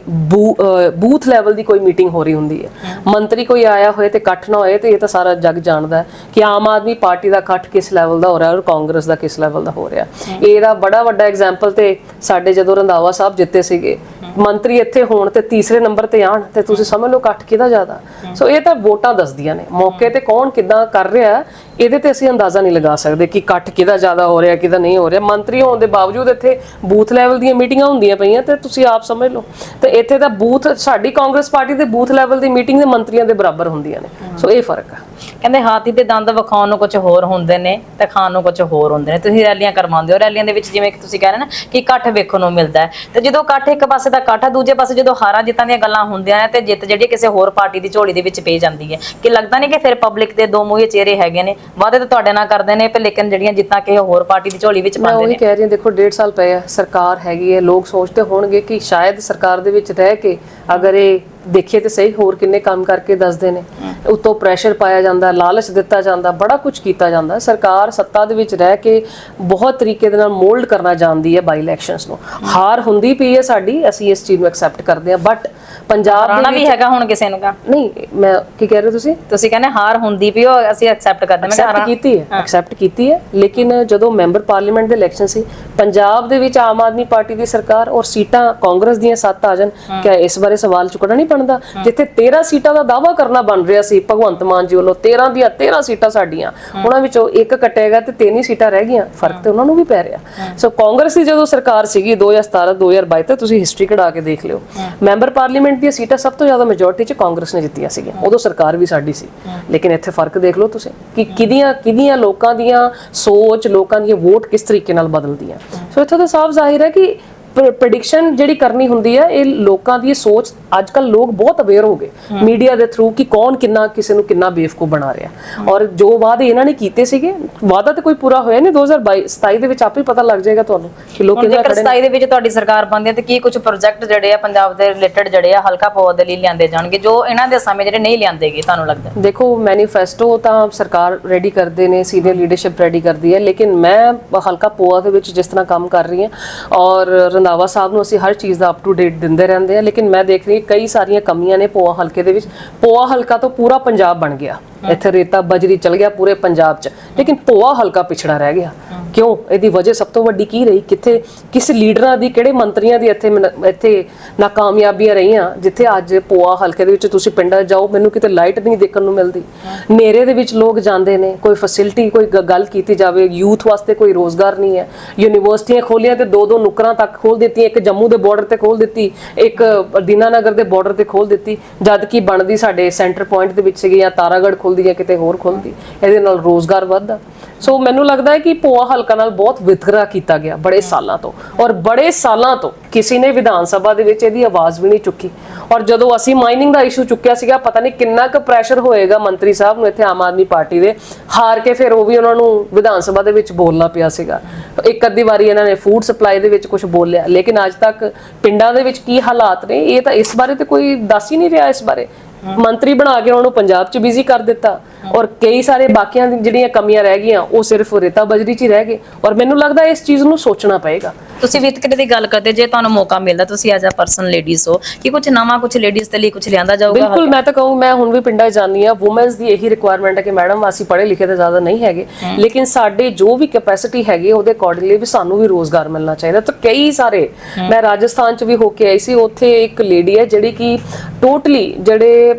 ਬੂਥ ਲੈਵਲ ਦੀ ਕੋਈ ਮੀਟਿੰਗ ਹੋ ਰਹੀ ਹੁੰਦੀ ਹੈ। ਮੰਤਰੀ ਕੋਈ ਆਇਆ ਹੋਏ ਤੇ ਇਕੱਠ ਨਾ ਹੋਏ ਤੇ ਇਹ ਤਾਂ ਸਾਰਾ ਜੱਗ ਜਾਣਦਾ ਹੈ ਕਿ ਆਮ ਆਦਮੀ ਪਾਰਟੀ ਦਾ ਇਕੱਠ ਕਿਸ ਲੈਵਲ ਦਾ ਹੋ ਰਿਹਾ ਔਰ ਕਾਂਗਰਸ ਦਾ ਕਿਸ ਲੈਵਲ ਦਾ ਹੋ ਰਿਹਾ। ਇਹਦਾ ਬੜਾ ਵੱਡਾ ਐਗਜ਼ਾਮਪਲ ਤੇ ਸਾਡੇ ਜਦੋਂ ਰੰਧਾਵਾ ਸਾਹਿਬ ਜਿੱਤੇ ਸੀਗੇ, ਮੰਤਰੀ ਇੱਥੇ ਹੋਣ ਤੇ ਤੀਸਰੇ ਨੰਬਰ ਤੇ ਆਣ ਤੇ ਤੁਸੀਂ ਸਮਝ ਲਓ ਇਕੱਠ ਕਿਹਦਾ ਜ਼ਿਆਦਾ। ਸੋ ਇਹ ਤਾਂ ਵੋਟਾਂ ਦੱਸਦੀਆਂ ਨੇ। ਮੌਕੇ ਤੇ ਕੌਣ ਕਿੱਦਾਂ ਕਰ ਰਿਹਾ, ਇਹਦੇ ਤੇ ਅਸੀਂ ਅੰਦਾਜ਼ਾ ਨਹੀਂ ਲਗਾ ਸਕਦੇ ਕਿ ਇਕੱਠ ਕਿਹਦਾ ਜ਼ਿਆਦਾ ਹੋ ਰਿਹਾ, ਕਿਹਦਾ ਨਹੀਂ ਹੋ ਰਿਹਾ। ਮੰਤਰੀ ਹੋਣ ਦੇ ਬਾਵਜੂਦ ਇੱਥੇ ਬੂਥ ਲੈਵਲ ਦੀਆਂ ਮੀਟਿੰਗਾਂ ਹੁੰਦੀਆਂ ਪਈਆਂ ਤੇ ਤੁਸੀਂ ਆਪ ਸਮਝ ਲਓ। ਤੇ ਇੱਥੇ ਤਾਂ ਬੂਥ ਸਾਡੀ ਕਾਂਗਰਸ ਪਾਰਟੀ ਦੇ ਬੂਥ ਲੈਵਲ ਦੀ ਮੀਟਿੰਗ ਦੇ ਮੰਤਰੀਆਂ ਦੇ ਬਰਾਬਰ ਹੁੰਦੀਆਂ ਨੇ। ਸੋ ਇਹ ਫ਼ਰਕ ਹੈ ਕਹਿੰਦੇ ਹਾਥੀ ਦੇ ਦੰਦ ਵਿਖਾਉਣ ਨੂੰ ਕੁਝ ਹੋਰ ਹੁੰਦੇ ਨੇ ਤੇ ਖਾਣ ਨੂੰ ਕੁਝ ਹੋਰ ਹੁੰਦੇ ਨੇ। ਤੁਸੀਂ ਰੈਲੀਆਂ ਕਰਵਾਉਂਦੇ ਹੋ। ਰੈਲੀਆਂ ਦੇ ਵਿੱਚ ਜਿਵੇਂ ਕਿ ਤੁਸੀਂ ਕਹਿ ਰਹੇ ਨਾ ਕਿ ਇਕੱਠ ਵੇਖਣ ਨੂੰ ਮਿਲਦਾ ਹੈ। ਤੇ ਜਦੋਂ ਇਕੱਠ ਇੱਕ ਪਾਸੇ ਦਾ ਇਕੱਠ ਦੂਜੇ ਪਾਸੇ ਜਦੋਂ ਹਾਰਾਂ ਜਿੱਤਾਂ ਦੀਆਂ ਗੱਲਾਂ ਹੁੰਦੀਆਂ ਨੇ ਤੇ ਜਿੱਤ ਜਿਹੜੀ ਕਿਸੇ ਹੋਰ ਪਾਰਟੀ ਦੀ ਝੋਲੀ ਦੇ ਵਿੱਚ ਪਈ ਜਾਂਦੀ ਹੈ। ਕਿ ਲੱਗਦਾ ਨਹੀਂ ਕਿ ਫਿਰ ਪਬਲਿਕ ਦੇ ਦੋ ਮੂਹੇ ਚਿਹਰੇ ਹੈਗੇ ਨੇ। ਵਾਅਦੇ ਤਾਂ ਤੁਹਾਡੇ ਨਾਲ ਕਰਦੇ ਨੇ ਪਰ ਲੇਕਿਨ ਜਿਹੜੀਆਂ ਜਿੱਤਾਂ ਕਿਸੇ ਹੋਰ ਪਾਰਟੀ ਦੀ ਝੋਲੀ ਵਿੱਚ ਮੈਂ ਪਾਉਂਦੇ ਉਹੀ ਨੇ। ਕਹਿ ਰਹੀ ਹਾਂ ਦੇਖੋ ਡੇਢ ਸਾਲ ਪਏ ਆ ਸਰਕਾਰ ਹੈਗੀ ਹੈ। ਲੋਕ ਸੋਚਦੇ ਹੋਣਗੇ ਕਿ ਸ਼ਾਇਦ ਸਰਕਾਰ ਦੇ ਵਿੱਚ ਰਹਿ ਕੇ ਅਗਰ ਇਹ ਦੇਖੀਏ ਤੇ ਸਹੀ ਹੋਰ ਕਿੰਨੇ ਕੰਮ ਕਰਕੇ ਦੱਸਦੇ ਨੇ। ਉਤੋਂ ਪ੍ਰੈਸ਼ਰ ਪਾਇਆ ਜਾਂਦਾ ਲਾਲਚ ਦਿੱਤਾ ਜਾਂਦਾ ਬੜਾ ਕੁਝ ਕੀਤਾ ਜਾਂਦਾ। ਸਰਕਾਰ ਸੱਤਾ ਦੇ ਵਿੱਚ ਰਹਿ ਕੇ ਬਹੁਤ ਤਰੀਕੇ ਦੇ ਨਾਲ ਮੋਲਡ ਕਰਨਾ ਜਾਣਦੀ ਹੈ ਬਾਈ ਇਲੈਕਸ਼ਨਸ ਨੂੰ। ਹਾਰ ਹੁੰਦੀ ਪਈ ਹੈ ਸਾਡੀ ਅਸੀਂ ਇਸ ਚੀਜ਼ ਨੂੰ ਐਕਸੈਪਟ ਕਰਦੇ ਹਾਂ ਬਟ ਪੰਜਾਬ ਦੇ ਵੀ ਹੈਗਾ ਹੁਣ ਕਿਸੇ ਨੂੰ ਕਾ ਨਹੀਂ ਮੈਂ ਕੀ ਕਹਿ ਰਹੇ ਹੋ ਤੁਸੀਂ? ਤੁਸੀਂ ਕਹਿੰਦੇ ਹਾਰ ਹੁੰਦੀ ਪਈ ਉਹ ਅਸੀਂ ਐਕਸੈਪਟ ਕਰਦੇ ਮੈਂ ਐਕਸੈਪਟ ਕੀਤੀ ਹੈ ਐਕਸੈਪਟ ਕੀਤੀ ਹੈ ਲੇਕਿਨ ਜਦੋਂ ਮੈਂਬਰ ਪਾਰਲੀਮੈਂਟ ਦੇ ਇਲੈਕਸ਼ਨ ਸੀ ਪੰਜਾਬ ਦੇ ਵਿੱਚ ਆਮ ਆਦਮੀ ਪਾਰਟੀ ਦੀ ਸਰਕਾਰ ਔਰ ਸੀਟਾਂ ਕਾਂਗਰਸ ਦੀਆਂ ਸੱਤ ਆ ਜਾਣ ਕਿਆ ਇਸ ਬਾਰੇ ਸਵਾਲ ਚੁੱਕਣਾ ਨਹੀਂ ਬਣਦਾ। ਜਿੱਥੇ 13 ਸੀਟਾਂ ਦਾ ਦਾਵਾ ਕਰਨਾ ਬਣ ਰਿਹਾ ਸੀ ਭਗਵੰਤ ਮਾਨ ਜੀ ਵੱਲੋਂ 13 ਦੀਆਂ 13 ਸੀਟਾਂ ਸਾਡੀਆਂ। ਉਹਨਾਂ ਵਿੱਚੋਂ ਇੱਕ ਕੱਟੇਗਾ ਤੇ ਤਿੰਨ ਹੀ ਸੀਟਾਂ ਰਹਿ ਗਈਆਂ। ਫ਼ਰਕ ਤੇ ਉਹਨਾਂ ਨੂੰ ਵੀ ਪੈ ਰਿਹਾ। ਸੋ ਕਾਂਗਰਸ ਦੀ ਜਦੋਂ ਸਰਕਾਰ ਸੀਗੀ 2017 2022 ਤੇ ਤੁਸੀਂ ਹਿਸਟਰੀ ਕਢਾ ਕੇ ਦੇਖ ਲਿਓ। ਮੈਂਬਰ ਪਾਰਲੀਮੈਂਟ ਦੀਆਂ ਸੀਟਾਂ ਸਭ ਤੋਂ ਜ਼ਿਆਦਾ ਮੈਜੋਰਟੀ ਚ ਕਾਂਗਰਸ ਨੇ ਜਿੱਤੀਆਂ ਸੀਗੀਆਂ। ਉਦੋਂ ਸਰਕਾਰ ਵੀ ਸਾਡੀ ਸੀ। ਲੇਕਿਨ ਇੱਥੇ ਫ਼ਰਕ ਦੇਖ ਲਓ ਤੁਸੀਂ ਕਿ ਕਿਹਦੀਆਂ ਕਿਹਦੀਆਂ ਲੋਕਾਂ ਦੀਆਂ ਸੋਚ ਲੋਕਾਂ ਦੀਆਂ ਵੋਟ ਕਿਸ ਤਰੀਕੇ ਨਾਲ ਬਦਲਦੀਆਂ। ਸੋ ਇੱਥੋਂ ਤਾਂ ਸਾਫ਼ ਜ਼ਾਹਿਰ ਹੈ ਕਿ ਪ੍ਰੈਡਿਕਸ਼ਨ ਜਿਹੜੀ ਕਰਨੀ ਹੁੰਦੀ ਹੈ ਇਹ ਲੋਕਾਂ ਦੀ ਸੋਚ ਅੱਜ ਕੱਲ ਲੋਕ ਬਹੁਤ ਅਵੇਅਰ ਹੋ ਗਏ ਮੀਡੀਆ ਦੇ ਥਰੂ ਕਿ ਕੌਣ ਕਿੰਨਾ ਕਿਸੇ ਨੂੰ ਕਿੰਨਾ ਬੇਵਕੂਫ ਬਣਾ ਰਿਹਾ। ਔਰ ਜੋ ਵਾਅਦੇ ਇਹਨਾਂ ਨੇ ਕੀਤੇ ਸੀਗੇ ਵਾਅਦਾ ਤੇ ਕੋਈ ਪੂਰਾ ਹੋਇਆ ਨਹੀਂ 2022 27 ਦੇ ਵਿੱਚ ਆਪੇ ਪਤਾ ਲੱਗ ਜਾਏਗਾ ਤੁਹਾਨੂੰ ਕਿ ਲੋਕ ਕਿੰਨਾ ਜੇਕਰ 27 ਦੇ ਵਿੱਚ ਤੁਹਾਡੀ ਸਰਕਾਰ ਬਣਦੀ ਹੈ ਤੇ ਕੀ ਕੁਝ ਪ੍ਰੋਜੈਕਟ ਜਿਹੜੇ ਆ ਪੰਜਾਬ ਦੇ ਰਿਲੇਟਡ ਜਿਹੜੇ ਆ ਹਲਕਾ ਪਵਾ ਦੇ ਲਈ ਲਿਆਂਦੇ ਜਾਣਗੇ ਜੋ ਇਹਨਾਂ ਦੇ ਸਮੇਂ ਜਿਹੜੇ ਨਹੀਂ ਲਿਆਂਦੇਗੇ ਤੁਹਾਨੂੰ ਲੱਗਦਾ ਦੇਖੋ ਮੈਨੀਫੈਸਟੋ ਤਾਂ ਸਰਕਾਰ ਰੈਡੀ ਕਰਦੇ ਨੇ ਸੀਨੀਅਰ ਲੀਡਰਸ਼ਿਪ ਰੈਡੀ ਕਰਦੀ ਹੈ ਲੇਕਿਨ ਮੈਂ ਹਲਕਾ ਪੋਆ ਦੇ ਵਿੱਚ ਜਿਸ ਤਰ੍ਹਾਂ ਕੰਮ ਕਰ ਰਹੀ ਹਾਂ ਔਰ ਰੰਧਾਵਾ ਸਾਹਿਬ ਨੂੰ ਅਸੀਂ ਹਰ ਚੀਜ਼ ਦਾ ਅਪ ਟੂ ਡੇਟ ਦਿੰਦੇ ਰਹਿੰਦੇ ਹਾਂ ਲੇਕਿਨ ਮੈਂ ਦੇਖ ਰਹੀ ਹਾਂ ਕਈ ਸਾਰੀਆਂ ਕਮੀਆਂ ਨੇ ਪੋਆ ਹਲਕੇ ਦੇ ਵਿੱਚ। ਪੋਆ ਹਲਕਾ ਤੋਂ ਪੂਰਾ ਪੰਜਾਬ ਬਣ ਗਿਆ। ਇੱਥੇ ਰੇਤਾ ਬਜਰੀ ਚਲ ਗਿਆ ਪੂਰੇ ਪੰਜਾਬ 'ਚ। ਲੇਕਿਨ ਪੋਆ ਹਲਕਾ ਪਿਛੜਾ ਰਹਿ ਗਿਆ। ਕਿਉਂ? ਇਹਦੀ ਵਜ੍ਹਾ ਸਭ ਤੋਂ ਵੱਡੀ ਕੀ ਰਹੀ? ਕਿੱਥੇ, ਕਿਸ ਲੀਡਰਾਂ ਦੀ, ਕਿਹੜੇ ਮੰਤਰੀਆਂ ਦੀ ਇੱਥੇ ਮਨ- ਇੱਥੇ ਨਾਕਾਮਯਾਬੀਆਂ ਰਹੀਆਂ? ਜਿੱਥੇ ਅੱਜ ਪੋਆ ਹਲਕੇ ਦੇ ਵਿੱਚ ਤੁਸੀਂ ਪਿੰਡਾਂ ਜਾਓ, ਮੈਨੂੰ ਕਿਤੇ ਲਾਈਟ ਨਹੀਂ ਦੇਖਣ ਨੂੰ ਮਿਲਦੀ। ਨੇਰੇ ਦੇ ਵਿੱਚ ਲੋਕ ਜਾਂਦੇ ਨੇ, ਕੋਈ ਫੈਸਿਲਿਟੀ ਕੋਈ ਗ- ਗੱਲ ਕੀਤੀ ਜਾਵੇ ਯੂਥ ਵਾਸਤੇ ਕੋਈ ਰੋਜ਼ਗਾਰ ਨਹੀਂ ਹੈ। ਯੂਨੀਵਰਸਿਟੀਆਂ ਖੋਲੀਆਂ ਤੇ ਦੋ ਦੋ ਨੁਕਰਾਂ ਤੱਕ ਖੋਲ ਦਿੱਤੀਆਂ, ਇੱਕ ਜੰਮੂ ਦੇ ਬਾਰਡਰ ਤੇ ਖੋਲ ਦਿੱਤੀ, ਇੱਕ ਦੀਨਾਨਗਰ ਦੇ ਬਾਰਡਰ ਤੇ ਖੋਲ ਦਿੱਤੀ, ਜਦ ਕਿ ਬਣਦੀ ਸਾਡੇ ਸੈਂਟਰ ਪੁਆਇੰਟ ਦੇ ਵਿੱਚ ਸੀਗੀ ਜਾਂ ਤਾਰਾਗੜ੍ਹ ਖੁੱਲਦੀ ਜਾਂ ਕਿਤੇ ਹੋਰ ਖੁੱਲਦੀ ਇਹਦੇ ਨਾਲ ਰੋਜ਼ਗਾਰ ਵੱਧਦਾ। ਸੋ ਮੈਨੂੰ ਲੱਗਦਾ ਹੈ ਕਿ ਪੋਆ ਹਲਕਾ ਨਾਲ ਬਹੁਤ ਵਿਤਕਰਾ ਕੀਤਾ ਗਿਆ ਬੜੇ ਸਾਲਾਂ ਤੋਂ। ਔਰ ਬੜੇ ਸਾਲਾਂ ਤੋਂ ਕਿਸੇ ਨੇ ਵਿਧਾਨ ਸਭਾ ਦੇ ਵਿੱਚ ਇਹਦੀ ਆਵਾਜ਼ ਵੀ ਨਹੀਂ ਚੁੱਕੀ। ਔਰ ਜਦੋਂ ਅਸੀਂ ਮਾਈਨਿੰਗ ਦਾ ਇਸ਼ੂ ਚੁੱਕਿਆ ਸੀਗਾ ਪਤਾ ਨਹੀਂ ਕਿੰਨਾ ਕੁ ਪ੍ਰੈਸ਼ਰ ਹੋਏਗਾ ਮੰਤਰੀ ਸਾਹਿਬ ਨੂੰ ਇੱਥੇ ਆਮ ਆਦਮੀ ਪਾਰਟੀ ਦੇ। ਹਾਰ ਕੇ ਫਿਰ ਉਹ ਵੀ ਉਹਨਾਂ ਨੂੰ ਵਿਧਾਨ ਸਭਾ ਦੇ ਵਿੱਚ ਬੋਲਣਾ ਪਿਆ ਸੀਗਾ। ਇੱਕ ਅੱਧੀ ਵਾਰੀ ਇਹਨਾਂ ਨੇ ਫੂਡ ਸਪਲਾਈ ਦੇ ਵਿੱਚ ਕੁਝ ਬੋਲਿਆ। ਲੇਕਿਨ ਅੱਜ ਤੱਕ ਪਿੰਡਾਂ ਦੇ ਵਿੱਚ ਕੀ ਹਾਲਾਤ ਨੇ ਇਹ ਤਾਂ ਇਸ ਬਾਰੇ ਤੇ ਕੋਈ ਦੱਸ ਹੀ ਨਹੀਂ ਰਿਹਾ ਇਸ ਬਾਰੇ। ਮੰਤਰੀ ਬਣਾ ਕੇ ਉਹਨਾਂ ਨੂੰ ਪੰਜਾਬ 'ਚ ਬਿਜ਼ੀ ਕਰ ਦਿੱਤਾ। ਔਰ ਕਈ ਸਾਰੇ ਬਾਕੀਆਂ ਦੀ ਜਿਹੜੀਆਂ ਕਮੀਆਂ ਰਹਿ ਗਈਆਂ ਉਹ ਸਿਰਫ ਰੇਤਾ ਬਜਰੀ 'ਚ ਹੀ ਰਹਿ ਗਏ। ਔਰ ਮੈਨੂੰ ਲੱਗਦਾ ਇਸ ਚੀਜ਼ ਨੂੰ ਸੋਚਣਾ ਪਏਗਾ। ਤੁਸੀਂ ਵਿਤਕਰੇ ਦੀ ਗੱਲ ਕਰਦੇ ਜੇ ਤੁਹਾਨੂੰ ਮੌਕਾ ਮਿਲਦਾ ਤੁਸੀਂ ਐਜ਼ ਅ ਪਰਸਨ ਲੇਡੀਜ਼ ਹੋ ਕਿ ਕੁਝ ਨਵਾਂ ਕੁਝ ਲੇਡੀਜ਼ ਦੇ ਲਈ ਕੁਝ ਲਿਆਂਦਾ ਜਾਊਗਾ? ਬਿਲਕੁਲ ਮੈਂ ਤਾਂ ਕਹੂੰ ਮੈਂ ਹੁਣ ਵੀ ਪਿੰਡਾਂ ਜਾਂਦੀ ਆ ਔਮਨਸ ਦੀ ਇਹੀ ਰਿਕੁਆਇਰਮੈਂਟ ਹੈ ਕਿ ਮੈਡਮ ਅਸੀਂ ਪੜ੍ਹੇ ਲਿਖੇ ਤਾਂ ਜ਼ਿਆਦਾ ਨਹੀਂ ਹੈਗੇ। ਲੇਕਿਨ ਸਾਡੇ ਜੋ ਵੀ ਕੈਪੈਸਿਟੀ ਹੈਗੀ ਉਹਦੇ ਅਕੋਰਡਿੰਗਲੀ ਵੀ ਸਾਨੂੰ ਵੀ ਰੋਜ਼ਗਾਰ ਮਿਲਣਾ ਚਾਹੀਦਾ। ਤਾਂ ਕਈ ਸਾਰੇ ਮੈਂ ਰਾਜਸਥਾਨ 'ਚ ਵੀ ਹੋ ਕੇ ਆਈ ਸੀ ਉੱਥੇ ਇੱਕ ਲੇਡੀ ਹੈ ਜਿਹੜੀ ਕਿ ਟੋਟਲੀ ਜਿਹੜੇ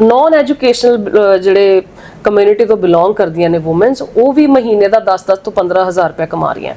ਨਾਨ ਐਜੂਕੇਸ਼ਨਲ ਜਿਹੜੇ ਕਮਿਊਨਿਟੀ ਤੋਂ ਬਿਲੋਂਗ ਕਰਦੀਆਂ ਨੇ ਔਮਨਸ ਉਹ ਵੀ ਮਹੀਨੇ ਦਾ 10-10 ਤੋਂ 15000 ਰੁਪਏ ਕਮਾ ਰਹੀਆਂ।